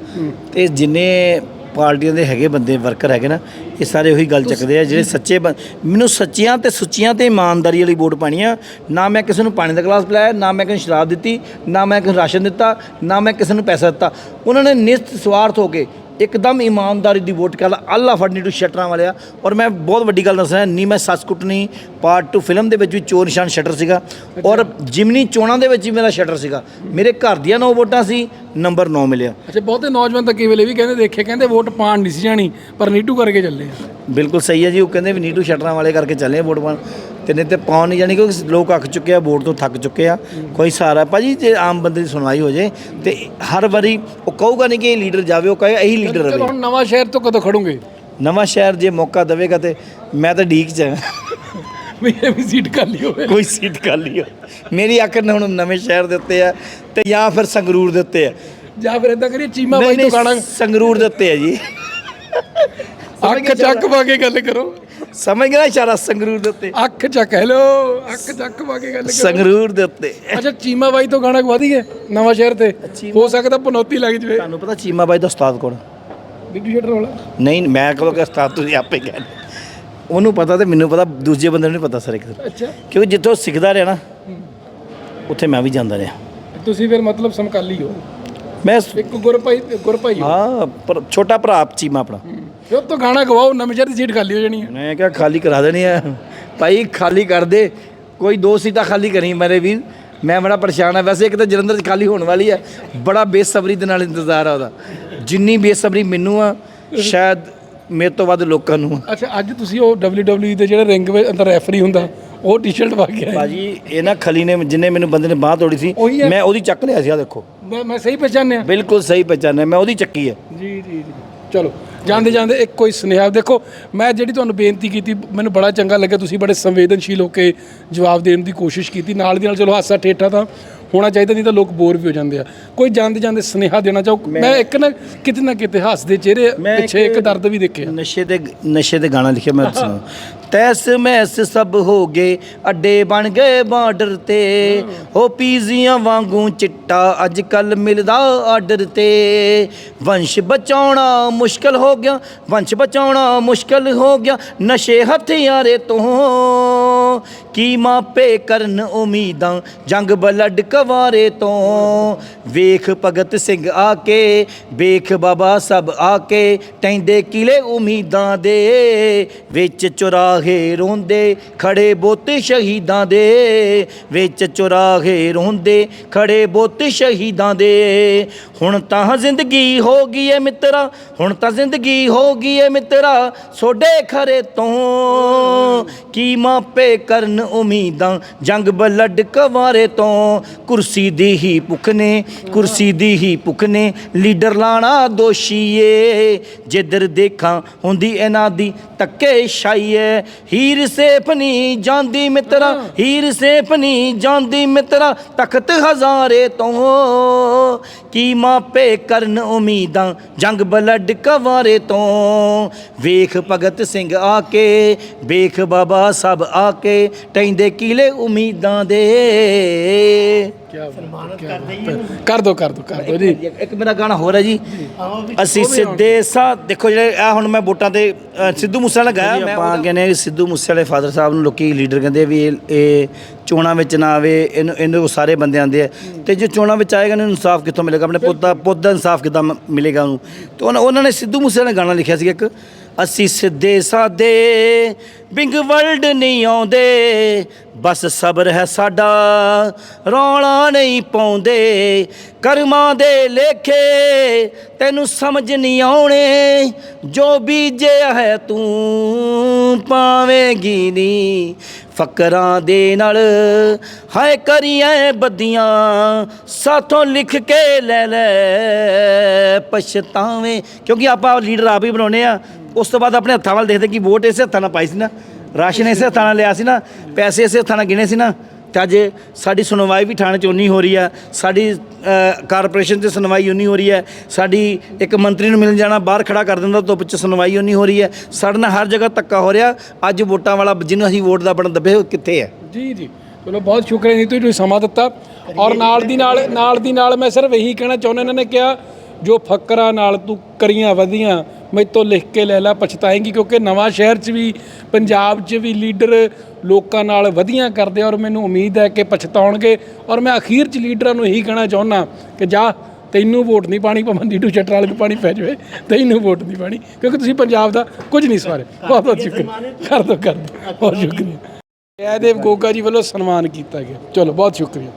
ਤੇ ਜਿੰਨੇ ਪਾਰਟੀਆਂ ਦੇ ਹੈਗੇ ਬੰਦੇ ਵਰਕਰ ਹੈਗੇ ਨਾ ਇਹ ਸਾਰੇ ਉਹੀ ਗੱਲ ਚੱਕਦੇ ਆ, ਜਿਹੜੇ ਸੱਚੇ ਬੰ- ਮੈਨੂੰ ਸੱਚੀਆਂ ਤੇ ਸੁੱਚੀਆਂ ਤੇ ਇਮਾਨਦਾਰੀ ਵਾਲੀ ਵੋਟ ਪਾਣੀ ਆ। ਨਾ ਮੈਂ ਕਿਸੇ ਨੂੰ ਪਾਣੀ ਦਾ ਗਲਾਸ ਪਿਲਾਇਆ, ਨਾ ਮੈਂ ਕਿਸੇ ਨੂੰ ਸ਼ਰਾਬ ਦਿੱਤੀ, ਨਾ ਮੈਂ ਕਿਸੇ ਨੂੰ ਰਾਸ਼ਨ ਦਿੱਤਾ, ਨਾ ਮੈਂ ਕਿਸੇ ਨੂੰ ਪੈਸਾ ਦਿੱਤਾ। ਉਹਨਾਂ ਨੇ ਨਿਸਤ ਸਵਾਰਥ ਹੋ ਕੇ ਇੱਕਦਮ ਇਮਾਨਦਾਰੀ ਦੀ ਵੋਟ ਕਰ ਅੱਲਾ ਫੜਨੀ ਟੂ ਸ਼ਟਰਾਂ ਵਾਲਿਆ। ਔਰ ਮੈਂ ਬਹੁਤ ਵੱਡੀ ਗੱਲ ਦੱਸਣਾ ਨੀ ਮੈਂ ਸੱਸ ਕੁੱਟਣੀ ਪਾਰਟ 2 ਫਿਲਮ ਦੇ ਵਿੱਚ ਵੀ ਚੋਰ ਨਿਸ਼ਾਨ ਸ਼ਟਰ ਸੀਗਾ। ਔਰ ਜਿਮਨੀ ਚੋਣਾਂ ਦੇ ਵਿੱਚ ਵੀ ਮੇਰਾ ਸ਼ਟਰ ਸੀਗਾ। ਮੇਰੇ ਘਰ ਦੀਆਂ 9 ਵੋਟਾਂ ਸੀ ਨੰਬਰ 9 ਮਿਲਿਆ। ਅੱਛਾ ਬਹੁਤੇ ਨੌਜਵਾਨ ਤਾਂ ਕਈ ਵੇਲੇ ਵੀ ਕਹਿੰਦੇ ਦੇਖੇ ਕਹਿੰਦੇ ਵੋਟ ਪਾਣ ਨਹੀਂ ਸੀ ਜਾਣੀ ਪਰ ਨੀਟੂ ਕਰਕੇ ਚੱਲੇ ਆ। ਬਿਲਕੁਲ ਸਹੀ ਹੈ ਜੀ ਉਹ ਕਹਿੰਦੇ ਵੀ ਨੀਟੂ ਸ਼ਟਰਾਂ ਵਾਲੇ ਕਰਕੇ ਚੱਲੇ ਵੋਟ ਪਾਉਣ। ਤੇ ਨਹੀਂ ਤੇ ਪਾਉਣ ਨਹੀਂ ਜਾਣੀ ਕਿਉਂਕਿ ਲੋਕ ਅੱਕ ਚੁੱਕੇ ਆ ਵੋਟ ਤੋਂ ਥੱਕ ਚੁੱਕੇ ਆ। ਕੋਈ ਸਹਾਰਾ ਭਾਜੀ ਜੇ ਆਮ ਬੰਦੇ ਦੀ ਸੁਣਵਾਈ ਹੋ ਜੇ ਤੇ ਹਰ ਵਾਰੀ ਉਹ ਕਹੂਗਾ ਨਹੀਂ ਕਿ ਇਹ ਲੀਡਰ ਜਾਵੇ ਉਹ ਕਹੇ ਇਹੀ ਲੀਡਰ ਚਲੋ ਰਵੇ ਹੁਣ ਨਵਾਂ ਸ਼ਹਿਰ ਤੋਂ ਕਦੋਂ ਖੜੋਗੇ? ਨਵਾਂ ਸ਼ਹਿਰ ਜੇ ਮੌਕਾ ਦੇਵੇਗਾ ਤੇ ਮੈਂ ਤਾਂ ਢੀਕ ਚ ਹਾਂ। ਵੀ ਇਹ ਵੀ ਸੀਟ ਖਾਲੀ ਹੋਵੇ। ਕੋਈ ਸੀਟ ਖਾਲੀ ਹੋ ਮੇਰੀ ਅੱਖ ਨੇ ਹੁਣ ਨਵੇਂ ਸ਼ਹਿਰ ਦੇ ਉੱਤੇ ਆ ਤੇ ਜਾਂ ਫਿਰ ਸੰਗਰੂਰ ਦੇ ਉੱਤੇ ਆ। ਜਾਂ ਫਿਰ ਇਦਾਂ ਕਰੀਏ ਚੀਮਾ ਨਹੀਂ ਬਾਈ ਤੋਂ ਨਹੀਂ ਗਾਣਾ ਸੰਗਰੂਰ ਦੇ ਉੱਤੇ ਆ ਜੀ। ਅੱਖ ਚੱਕ ਪਾ ਕੇ ਗੱਲ ਕਰੋ। ਸਮਝ ਗਿਆ ਨਾ ਇਸ਼ਾਰਾ ਸੰਗਰੂਰ ਦੇ ਉੱਤੇ? ਅੱਖ ਚੱਕ ਹੈਲੋ ਅੱਖ ਚੱਕ ਕੇ ਗੱਲ ਕਰੋ। ਸੰਗਰੂਰ ਦੇ ਉੱਤੇ। ਅੱਛਾ ਚੀਮਾ ਬਾਈ ਤੋਂ ਗਾਣਾ ਗਵਾ ਦਈਏ ਨਵਾਂ ਸ਼ਹਿਰ ਤੇ? ਹੋ ਸਕਦਾ ਪਨੌਤੀ ਲੱਗ ਜਵੇ। ਤੁਹਾਨੂੰ ਪਤਾ ਚੀਮਾ ਬਾਈ ਦਾ ਉਸਤਾਦ ਕੌਣ? ਨੀਟੂ ਸ਼ਟਰ ਵਾਲਾ ਨਹੀਂ ਮੈਂ ਕਹੋ ਕਿ ਉਸਤਾਦ ਤੁਸੀਂ ਆਪੇ ਕਹਿੰਦੇ ਉਹਨੂੰ ਪਤਾ ਤੇ ਮੈਨੂੰ ਪਤਾ ਦੂਜੇ ਬੰਦੇ ਨੂੰ ਨਹੀਂ ਪਤਾ ਸਰ ਇੱਕ ਅੱਛਾ। ਕਿਉਂਕਿ ਜਿੱਥੋਂ ਸਿੱਖਦਾ ਰਿਹਾ ਨਾ ਉੱਥੇ ਮੈਂ ਵੀ ਜਾਂਦਾ ਰਿਹਾ। ਤੁਸੀਂ ਫਿਰ ਮਤਲਬ ਸਮਕਾਲੀ ਹੋ। ਮੈਂ ਇੱਕ ਗੁਰਪਾਈ ਗੁਰਪਾਈ ਹੋ। ਹਾਂ ਪਰ ਛੋਟਾ ਭਰਾ ਚੀਮਾ ਆਪਣਾ। ਫਿਰ ਤੋਂ ਗਾਣਾ ਗਵਾਓ ਨਵੇਂ ਸ਼ਹਿਰ ਦੀ ਸੀਟ ਖਾਲੀ ਹੋ ਜਾਣੀ ਹੈ। ਮੈਂ ਕਿਹਾ ਖਾਲੀ ਕਰਾ ਦੇਣੀ ਆ ਭਾਈ ਖਾਲੀ ਕਰ ਦੇ। ਕੋਈ ਦੋ ਸੀਟਾਂ ਖਾਲੀ ਕਰੀ ਮੇਰੇ ਵੀਰ। ਮੈਂ ਬੜਾ ਪਰੇਸ਼ਾਨ ਆ ਵੈਸੇ ਇੱਕ ਤਾਂ ਜਲੰਧਰ 'ਚ ਖਾਲੀ ਹੋਣ ਵਾਲੀ ਆ ਬੜਾ ਬੇਸਬਰੀ ਦੇ ਨਾਲ ਇੰਤਜ਼ਾਰ ਆ ਉਹਦਾ। ਜਿੰਨੀ ਬੇਸਬਰੀ ਮੈਨੂੰ ਆ ਸ਼ਾਇਦ ਮੇਰੇ ਤੋਂ ਵੱਧ ਲੋਕਾਂ ਨੂੰ ਆ। ਅੱਛਾ ਅੱਜ ਤੁਸੀਂ ਉਹ WWE ਦੇ ਜਿਹੜੇ ਰਿੰਗ ਵਿੱਚ ਅੰਦਰ ਰੈਫਰੀ ਹੁੰਦਾ ਉਹ ਟੀ-ਸ਼ਰਟ ਪਾ ਕੇ ਭਾਜੀ ਇਹ ਨਾ ਖਲੀ ਨੇ ਜਿੰਨੇ ਮੈਨੂੰ ਬੰਦੇ ਨੇ ਬਾਹ ਤੋੜੀ ਸੀ ਉਹੀ ਹੈ। ਮੈਂ ਉਹਦੀ ਚੱਕ ਲਿਆ ਸੀ ਆ ਦੇਖੋ। ਮੈਂ ਮੈਂ ਸਹੀ ਪਛਾਣਿਆ ਬਿਲਕੁਲ ਸਹੀ ਪਛਾਣਿਆ ਮੈਂ ਉਹਦੀ ਚੱਕੀ ਹੈ। ਜੀ ਜੀ ਜੀ। ਚਲੋ ਜਾਂਦੇ ਜਾਂਦੇ ਇੱਕ ਕੋਈ ਸੁਨੇਹਾ। ਦੇਖੋ ਮੈਂ ਜਿਹੜੀ ਤੁਹਾਨੂੰ ਬੇਨਤੀ ਕੀਤੀ ਮੈਨੂੰ ਬੜਾ ਚੰਗਾ ਲੱਗਾ ਤੁਸੀਂ ਬੜੇ ਸੰਵੇਦਨਸ਼ੀਲ ਹੋ ਕੇ ਜਵਾਬ ਦੇਣ ਦੀ ਕੋਸ਼ਿਸ਼ ਕੀਤੀ। ਨਾਲ ਦੀ ਨਾਲ ਚਲੋ ਹਾਸਾ ਠੇਠਾ ਤਾਂ ਹੋਣਾ ਚਾਹੀਦਾ ਨਹੀਂ ਤਾਂ ਲੋਕ ਬੋਰ ਵੀ ਹੋ ਜਾਂਦੇ ਆ। ਕੋਈ ਜਾਂਦੇ ਜਾਂਦੇ ਸੁਨੇਹਾ ਦੇਣਾ ਚਾਹੋ। ਮੈਂ ਇੱਕ ਨਾ ਕਿਤੇ ਨਾ ਕਿਤੇ ਹੱਸਦੇ ਚਿਹਰੇ ਪਿੱਛੇ ਇੱਕ ਦਰਦ ਵੀ ਦੇਖਿਆ। ਨਸ਼ੇ ਦੇ ਨਸ਼ੇ ਦੇ ਗਾਣਾ ਲਿਖਿਆ ਮੈਂ ਸੁਣਾ ਤੈਸ ਮੈਸ ਸਭ ਹੋ ਗਏ ਅੱਡੇ ਬਣ ਗਏ ਬਾਰਡਰ ਤੇ। ਹੋ ਪੀਜ਼ੀਆਂ ਵਾਂਗੂ ਚਿੱਟਾ ਅੱਜ ਕੱਲ ਮਿਲਦਾ ਆਰਡਰ ਤੇ। ਵੰਸ਼ ਬਚਾਉਣਾ ਮੁਸ਼ਕਲ ਹੋ ਗਿਆ ਵੰਸ਼ ਬਚਾਉਣਾ ਮੁਸ਼ਕਲ ਹੋ ਗਿਆ। ਨਸ਼ੇ ਹਥਿਆਰੇ ਤੋਂ ਕੀ ਮਾਪੇ ਕਰਨ ਉਮੀਦਾਂ? ਜੰਗ ਬਲੱਡ ਕਵਾਰੇ ਤੋਂ। ਵੇਖ ਭਗਤ ਸਿੰਘ ਆ ਕੇ ਵੇਖ ਬਾਬਾ ਸਭ ਆ ਕੇ ਟੈਂਦੇ ਕਿਲੇ ਉਮੀਦਾਂ ਦੇ। ਵਿੱਚ ਚੁਰਾਹੇ ਰੋਂਦੇ, ਖੜੇ ਬੋਤੇ ਸ਼ਹੀਦਾਂ ਦੇ। ਵਿੱਚ ਚੁਰਾਹੇ ਰੋਂਦੇ, ਖੜੇ ਬੋਤੇ ਸ਼ਹੀਦਾਂ ਦੇ। ਹੁਣ ਤਾਂ ਜ਼ਿੰਦਗੀ ਹੋ ਗਈ ਏ ਮਿੱਤਰਾ, ਹੁਣ ਤਾਂ ਜ਼ਿੰਦਗੀ ਹੋ ਗਈ ਏ ਮਿੱਤਰਾ, ਸੋਡੇ ਖਰੇ ਤੋਂ। ਕੀ ਮਾਪੇ ਕਰਨ ਉਮੀਦਾਂ, ਜੰਗ ਬਲੱਡ ਕਵਾਰੇ ਤੋਂ। ਕੁਰਸੀ ਦੀ ਹੀ ਭੁੱਖ ਨੇ, ਕੁਰਸੀ ਦੀ ਹੀ ਭੁੱਖ ਨੇ। ਲੀਡਰ ਲਾਣਾ ਦੋਸ਼ੀਏ, ਜਿੱਧਰ ਦੇਖਾਂ ਹੁੰਦੀ ਇਹਨਾਂ ਦੀ ਤੱਕੇ ਸ਼ਾਈਏ ਹੀਰ ਸੇਫ ਨਹੀਂ ਜਾਂਦੀ ਮਿੱਤਰਾ, ਹੀਰ ਸੇਫ ਨਹੀਂ ਜਾਂਦੀ ਮਿੱਤਰਾ, ਤਖਤ ਹਜ਼ਾਰੇ ਤੋਂ। ਕੀ ਮਾਪੇ ਕਰਨ ਉਮੀਦਾਂ, ਜੰਗ ਬਲੱਡ ਕਵਾਰੇ ਤੋਂ। ਵੇਖ ਭਗਤ ਸਿੰਘ ਆ ਕੇ ਵੇਖ ਬਾਬਾ ਸਭ ਆ ਕੇ ਟੈਂਦੇ ਕਿਲੇ ਉਮੀਦਾਂ ਦੇ। ਕੀ ਕਰ ਦੋ ਕਰ ਦੋ ਕਰ ਦੋ ਜੀ। ਇੱਕ ਮੇਰਾ ਗਾਣਾ ਹੋਰ ਹੈ ਜੀ। ਅਸੀਂ ਸਿੱਧੇ ਸਾ ਦੇਖੋ ਜਿਹੜੇ ਆ ਹੁਣ ਮੈਂ ਵੋਟਾਂ ਤੇ ਅ, ਸਿੱਧੂ ਮੂਸੇ ਵਾਲਾ ਗਾਇਆ ਮੈਂ ਆਪਾਂ ਕਹਿੰਦੇ ਸਿੱਧੂ ਮੂਸੇ ਵਾਲੇ ਫਾਦਰ ਸਾਹਿਬ ਨੂੰ ਲੋਕੀ ਲੀਡਰ ਕਹਿੰਦੇ ਵੀ ਇਹ ਇਹ ਚੋਣਾਂ ਵਿੱਚ ਨਾ ਆਵੇ, ਇਹਨੂੰ ਇਹਨੂੰ ਸਾਰੇ ਬੰਦੇ ਆਂਦੇ ਆ। ਤੇ ਜੇ ਚੋਣਾਂ ਵਿੱਚ ਆਏਗਾ, ਇਹਨੂੰ ਇਨਸਾਫ ਕਿੱਥੋਂ ਮਿਲੇਗਾ? ਆਪਣੇ ਪੁੱਤ ਦਾ ਪੁੱਤ ਦਾ ਇਨਸਾਫ ਕਿੱਦਾਂ ਮਿਲੇਗਾ ਉਹਨੂੰ? ਤੇ ਉਹਨਾਂ ਉਹਨਾਂ ਨੇ ਸਿੱਧੂ ਮੂਸੇ ਵਾਲਾ ਗਾਣਾ ਲਿਖਿਆ ਸੀ ਇੱਕ, ਅਸੀਂ ਸਿੱਧੇ ਸਾਦੇ, ਬਿੰਗ ਵਰਲਡ ਨਹੀਂ ਆਉਂਦੇ, ਬਸ ਸਬਰ ਹੈ ਸਾਡਾ, ਰੌਲਾ ਨਹੀਂ ਪਾਉਂਦੇ, ਕਰਮਾਂ ਦੇ ਲੇਖੇ ਤੈਨੂੰ ਸਮਝ ਨਹੀਂ ਆਉਣੇ, ਜੋ ਬੀਜਿਆ ਹੈ ਤੂੰ ਪਾਵੇਂਗੀ ਨਹੀਂ ਫਕਰਾਂ ਦੇ ਨਾਲ ਹਾਏ ਕਰੀਏ ਬੱਦੀਆਂ ਸਾਥੋਂ ਲਿਖ ਕੇ ਲੈ ਲੈ ਪਛਤਾਵੇਂ। ਕਿਉਂਕਿ ਆਪਾਂ ਲੀਡਰ ਆਪ ਹੀ ਬਣਾਉਨੇ ਆ, ਉਸ ਤੋਂ ਬਾਅਦ ਆਪਣੇ ਹੱਥਾਂ ਵੱਲ ਦੇਖਦੇ ਕਿ ਵੋਟ ਇਸੇ ਹੱਥਾਂ ਨਾਲ ਪਾਈ ਸੀ ਨਾ, ਰਾਸ਼ਨ ਇਸੇ ਹੱਥਾਂ ਨਾਲ ਲਿਆ ਸੀ ਨਾ, ਪੈਸੇ ਇਸੇ ਹੱਥਾਂ ਨਾਲ ਗਿਣੇ ਸੀ ਨਾ। ਤੇ ਅੱਜ ਸਾਡੀ ਸੁਣਵਾਈ ਵੀ ਥਾਣੇ 'ਚ ਉਨੀ ਹੋ ਰਹੀ ਆ, ਸਾਡੀ ਕਾਰਪੋਰੇਸ਼ਨ 'ਚ ਸੁਣਵਾਈ ਉਨੀ ਹੋ ਰਹੀ ਹੈ। ਸਾਡੀ ਇੱਕ ਮੰਤਰੀ ਨੂੰ ਮਿਲਣ ਜਾਣਾ, ਬਾਹਰ ਖੜਾ ਕਰ ਦਿੰਦਾ, ਧੁੱਪ 'ਚ ਸੁਣਵਾਈ ਉਨੀ ਹੋ ਰਹੀ ਹੈ। ਸਾਡੇ ਨਾਲ ਹਰ ਜਗ੍ਹਾ ਧੱਕਾ ਹੋ ਰਿਹਾ। ਅੱਜ ਵੋਟਾਂ ਵਾਲਾ ਜਿਹਨੂੰ ਅਸੀਂ ਵੋਟ ਦਾ ਬਣ ਦੱਬੇ ਉਹ ਕਿੱਥੇ ਹੈ? ਜੀ ਜੀ। ਚਲੋ, ਬਹੁਤ ਸ਼ੁਕਰੀਆ ਜੀ ਤੁਸੀਂ ਸਮਾਂ ਦਿੱਤਾ। ਔਰ ਨਾਲ ਦੀ ਨਾਲ ਨਾਲ ਦੀ ਨਾਲ ਮੈਂ ਸਿਰਫ ਇਹੀ ਕਹਿਣਾ ਚਾਹੁੰਦਾ, ਇਹਨਾਂ ਨੇ ਕਿਹਾ, ਜੋ ਫੱਕਰਾਂ ਨਾਲ ਤੂੰ ਕਰੀਆਂ ਵਧੀਆਂ ਮੈਥੋਂ ਲਿਖ ਕੇ ਲੈ ਲੈ ਪਛਤਾਏਂਗੀ ਕਿਉਂਕਿ ਨਵਾਂ ਸ਼ਹਿਰ 'ਚ ਵੀ ਪੰਜਾਬ 'ਚ ਵੀ ਲੀਡਰ ਲੋਕਾਂ ਨਾਲ ਵਧੀਆਂ ਕਰਦੇ ਔਰ ਮੈਨੂੰ ਉਮੀਦ ਹੈ ਕਿ ਪਛਤਾਉਣਗੇ। ਔਰ ਮੈਂ ਅਖੀਰ 'ਚ ਲੀਡਰਾਂ ਨੂੰ ਇਹੀ ਕਹਿਣਾ ਚਾਹੁੰਦਾ ਕਿ ਜਾ ਤੈਨੂੰ ਵੋਟ ਨਹੀਂ ਪਾਣੀ ਭਾਵੇਂ ਨੀਟੂ ਚੱਟਰ ਵਾਲੇ ਨੂੰ ਪਾਣੀ ਪੈ ਜਾਵੇ ਤੈਨੂੰ ਵੋਟ ਨਹੀਂ ਪਾਣੀ ਕਿਉਂਕਿ ਤੁਸੀਂ ਪੰਜਾਬ ਦਾ ਕੁਝ ਨਹੀਂ ਸਵਾਰੇ। ਬਹੁਤ ਬਹੁਤ ਸ਼ੁਕਰੀਆ। ਕਰ ਦੋ ਕਰ ਦੋ। ਬਹੁਤ ਸ਼ੁਕਰੀਆ। ਜੈਦੇਵ ਗੋਗਾ ਜੀ ਵੱਲੋਂ ਸਨਮਾਨ ਕੀਤਾ ਗਿਆ। ਚਲੋ ਬਹੁਤ ਸ਼ੁਕਰੀਆ।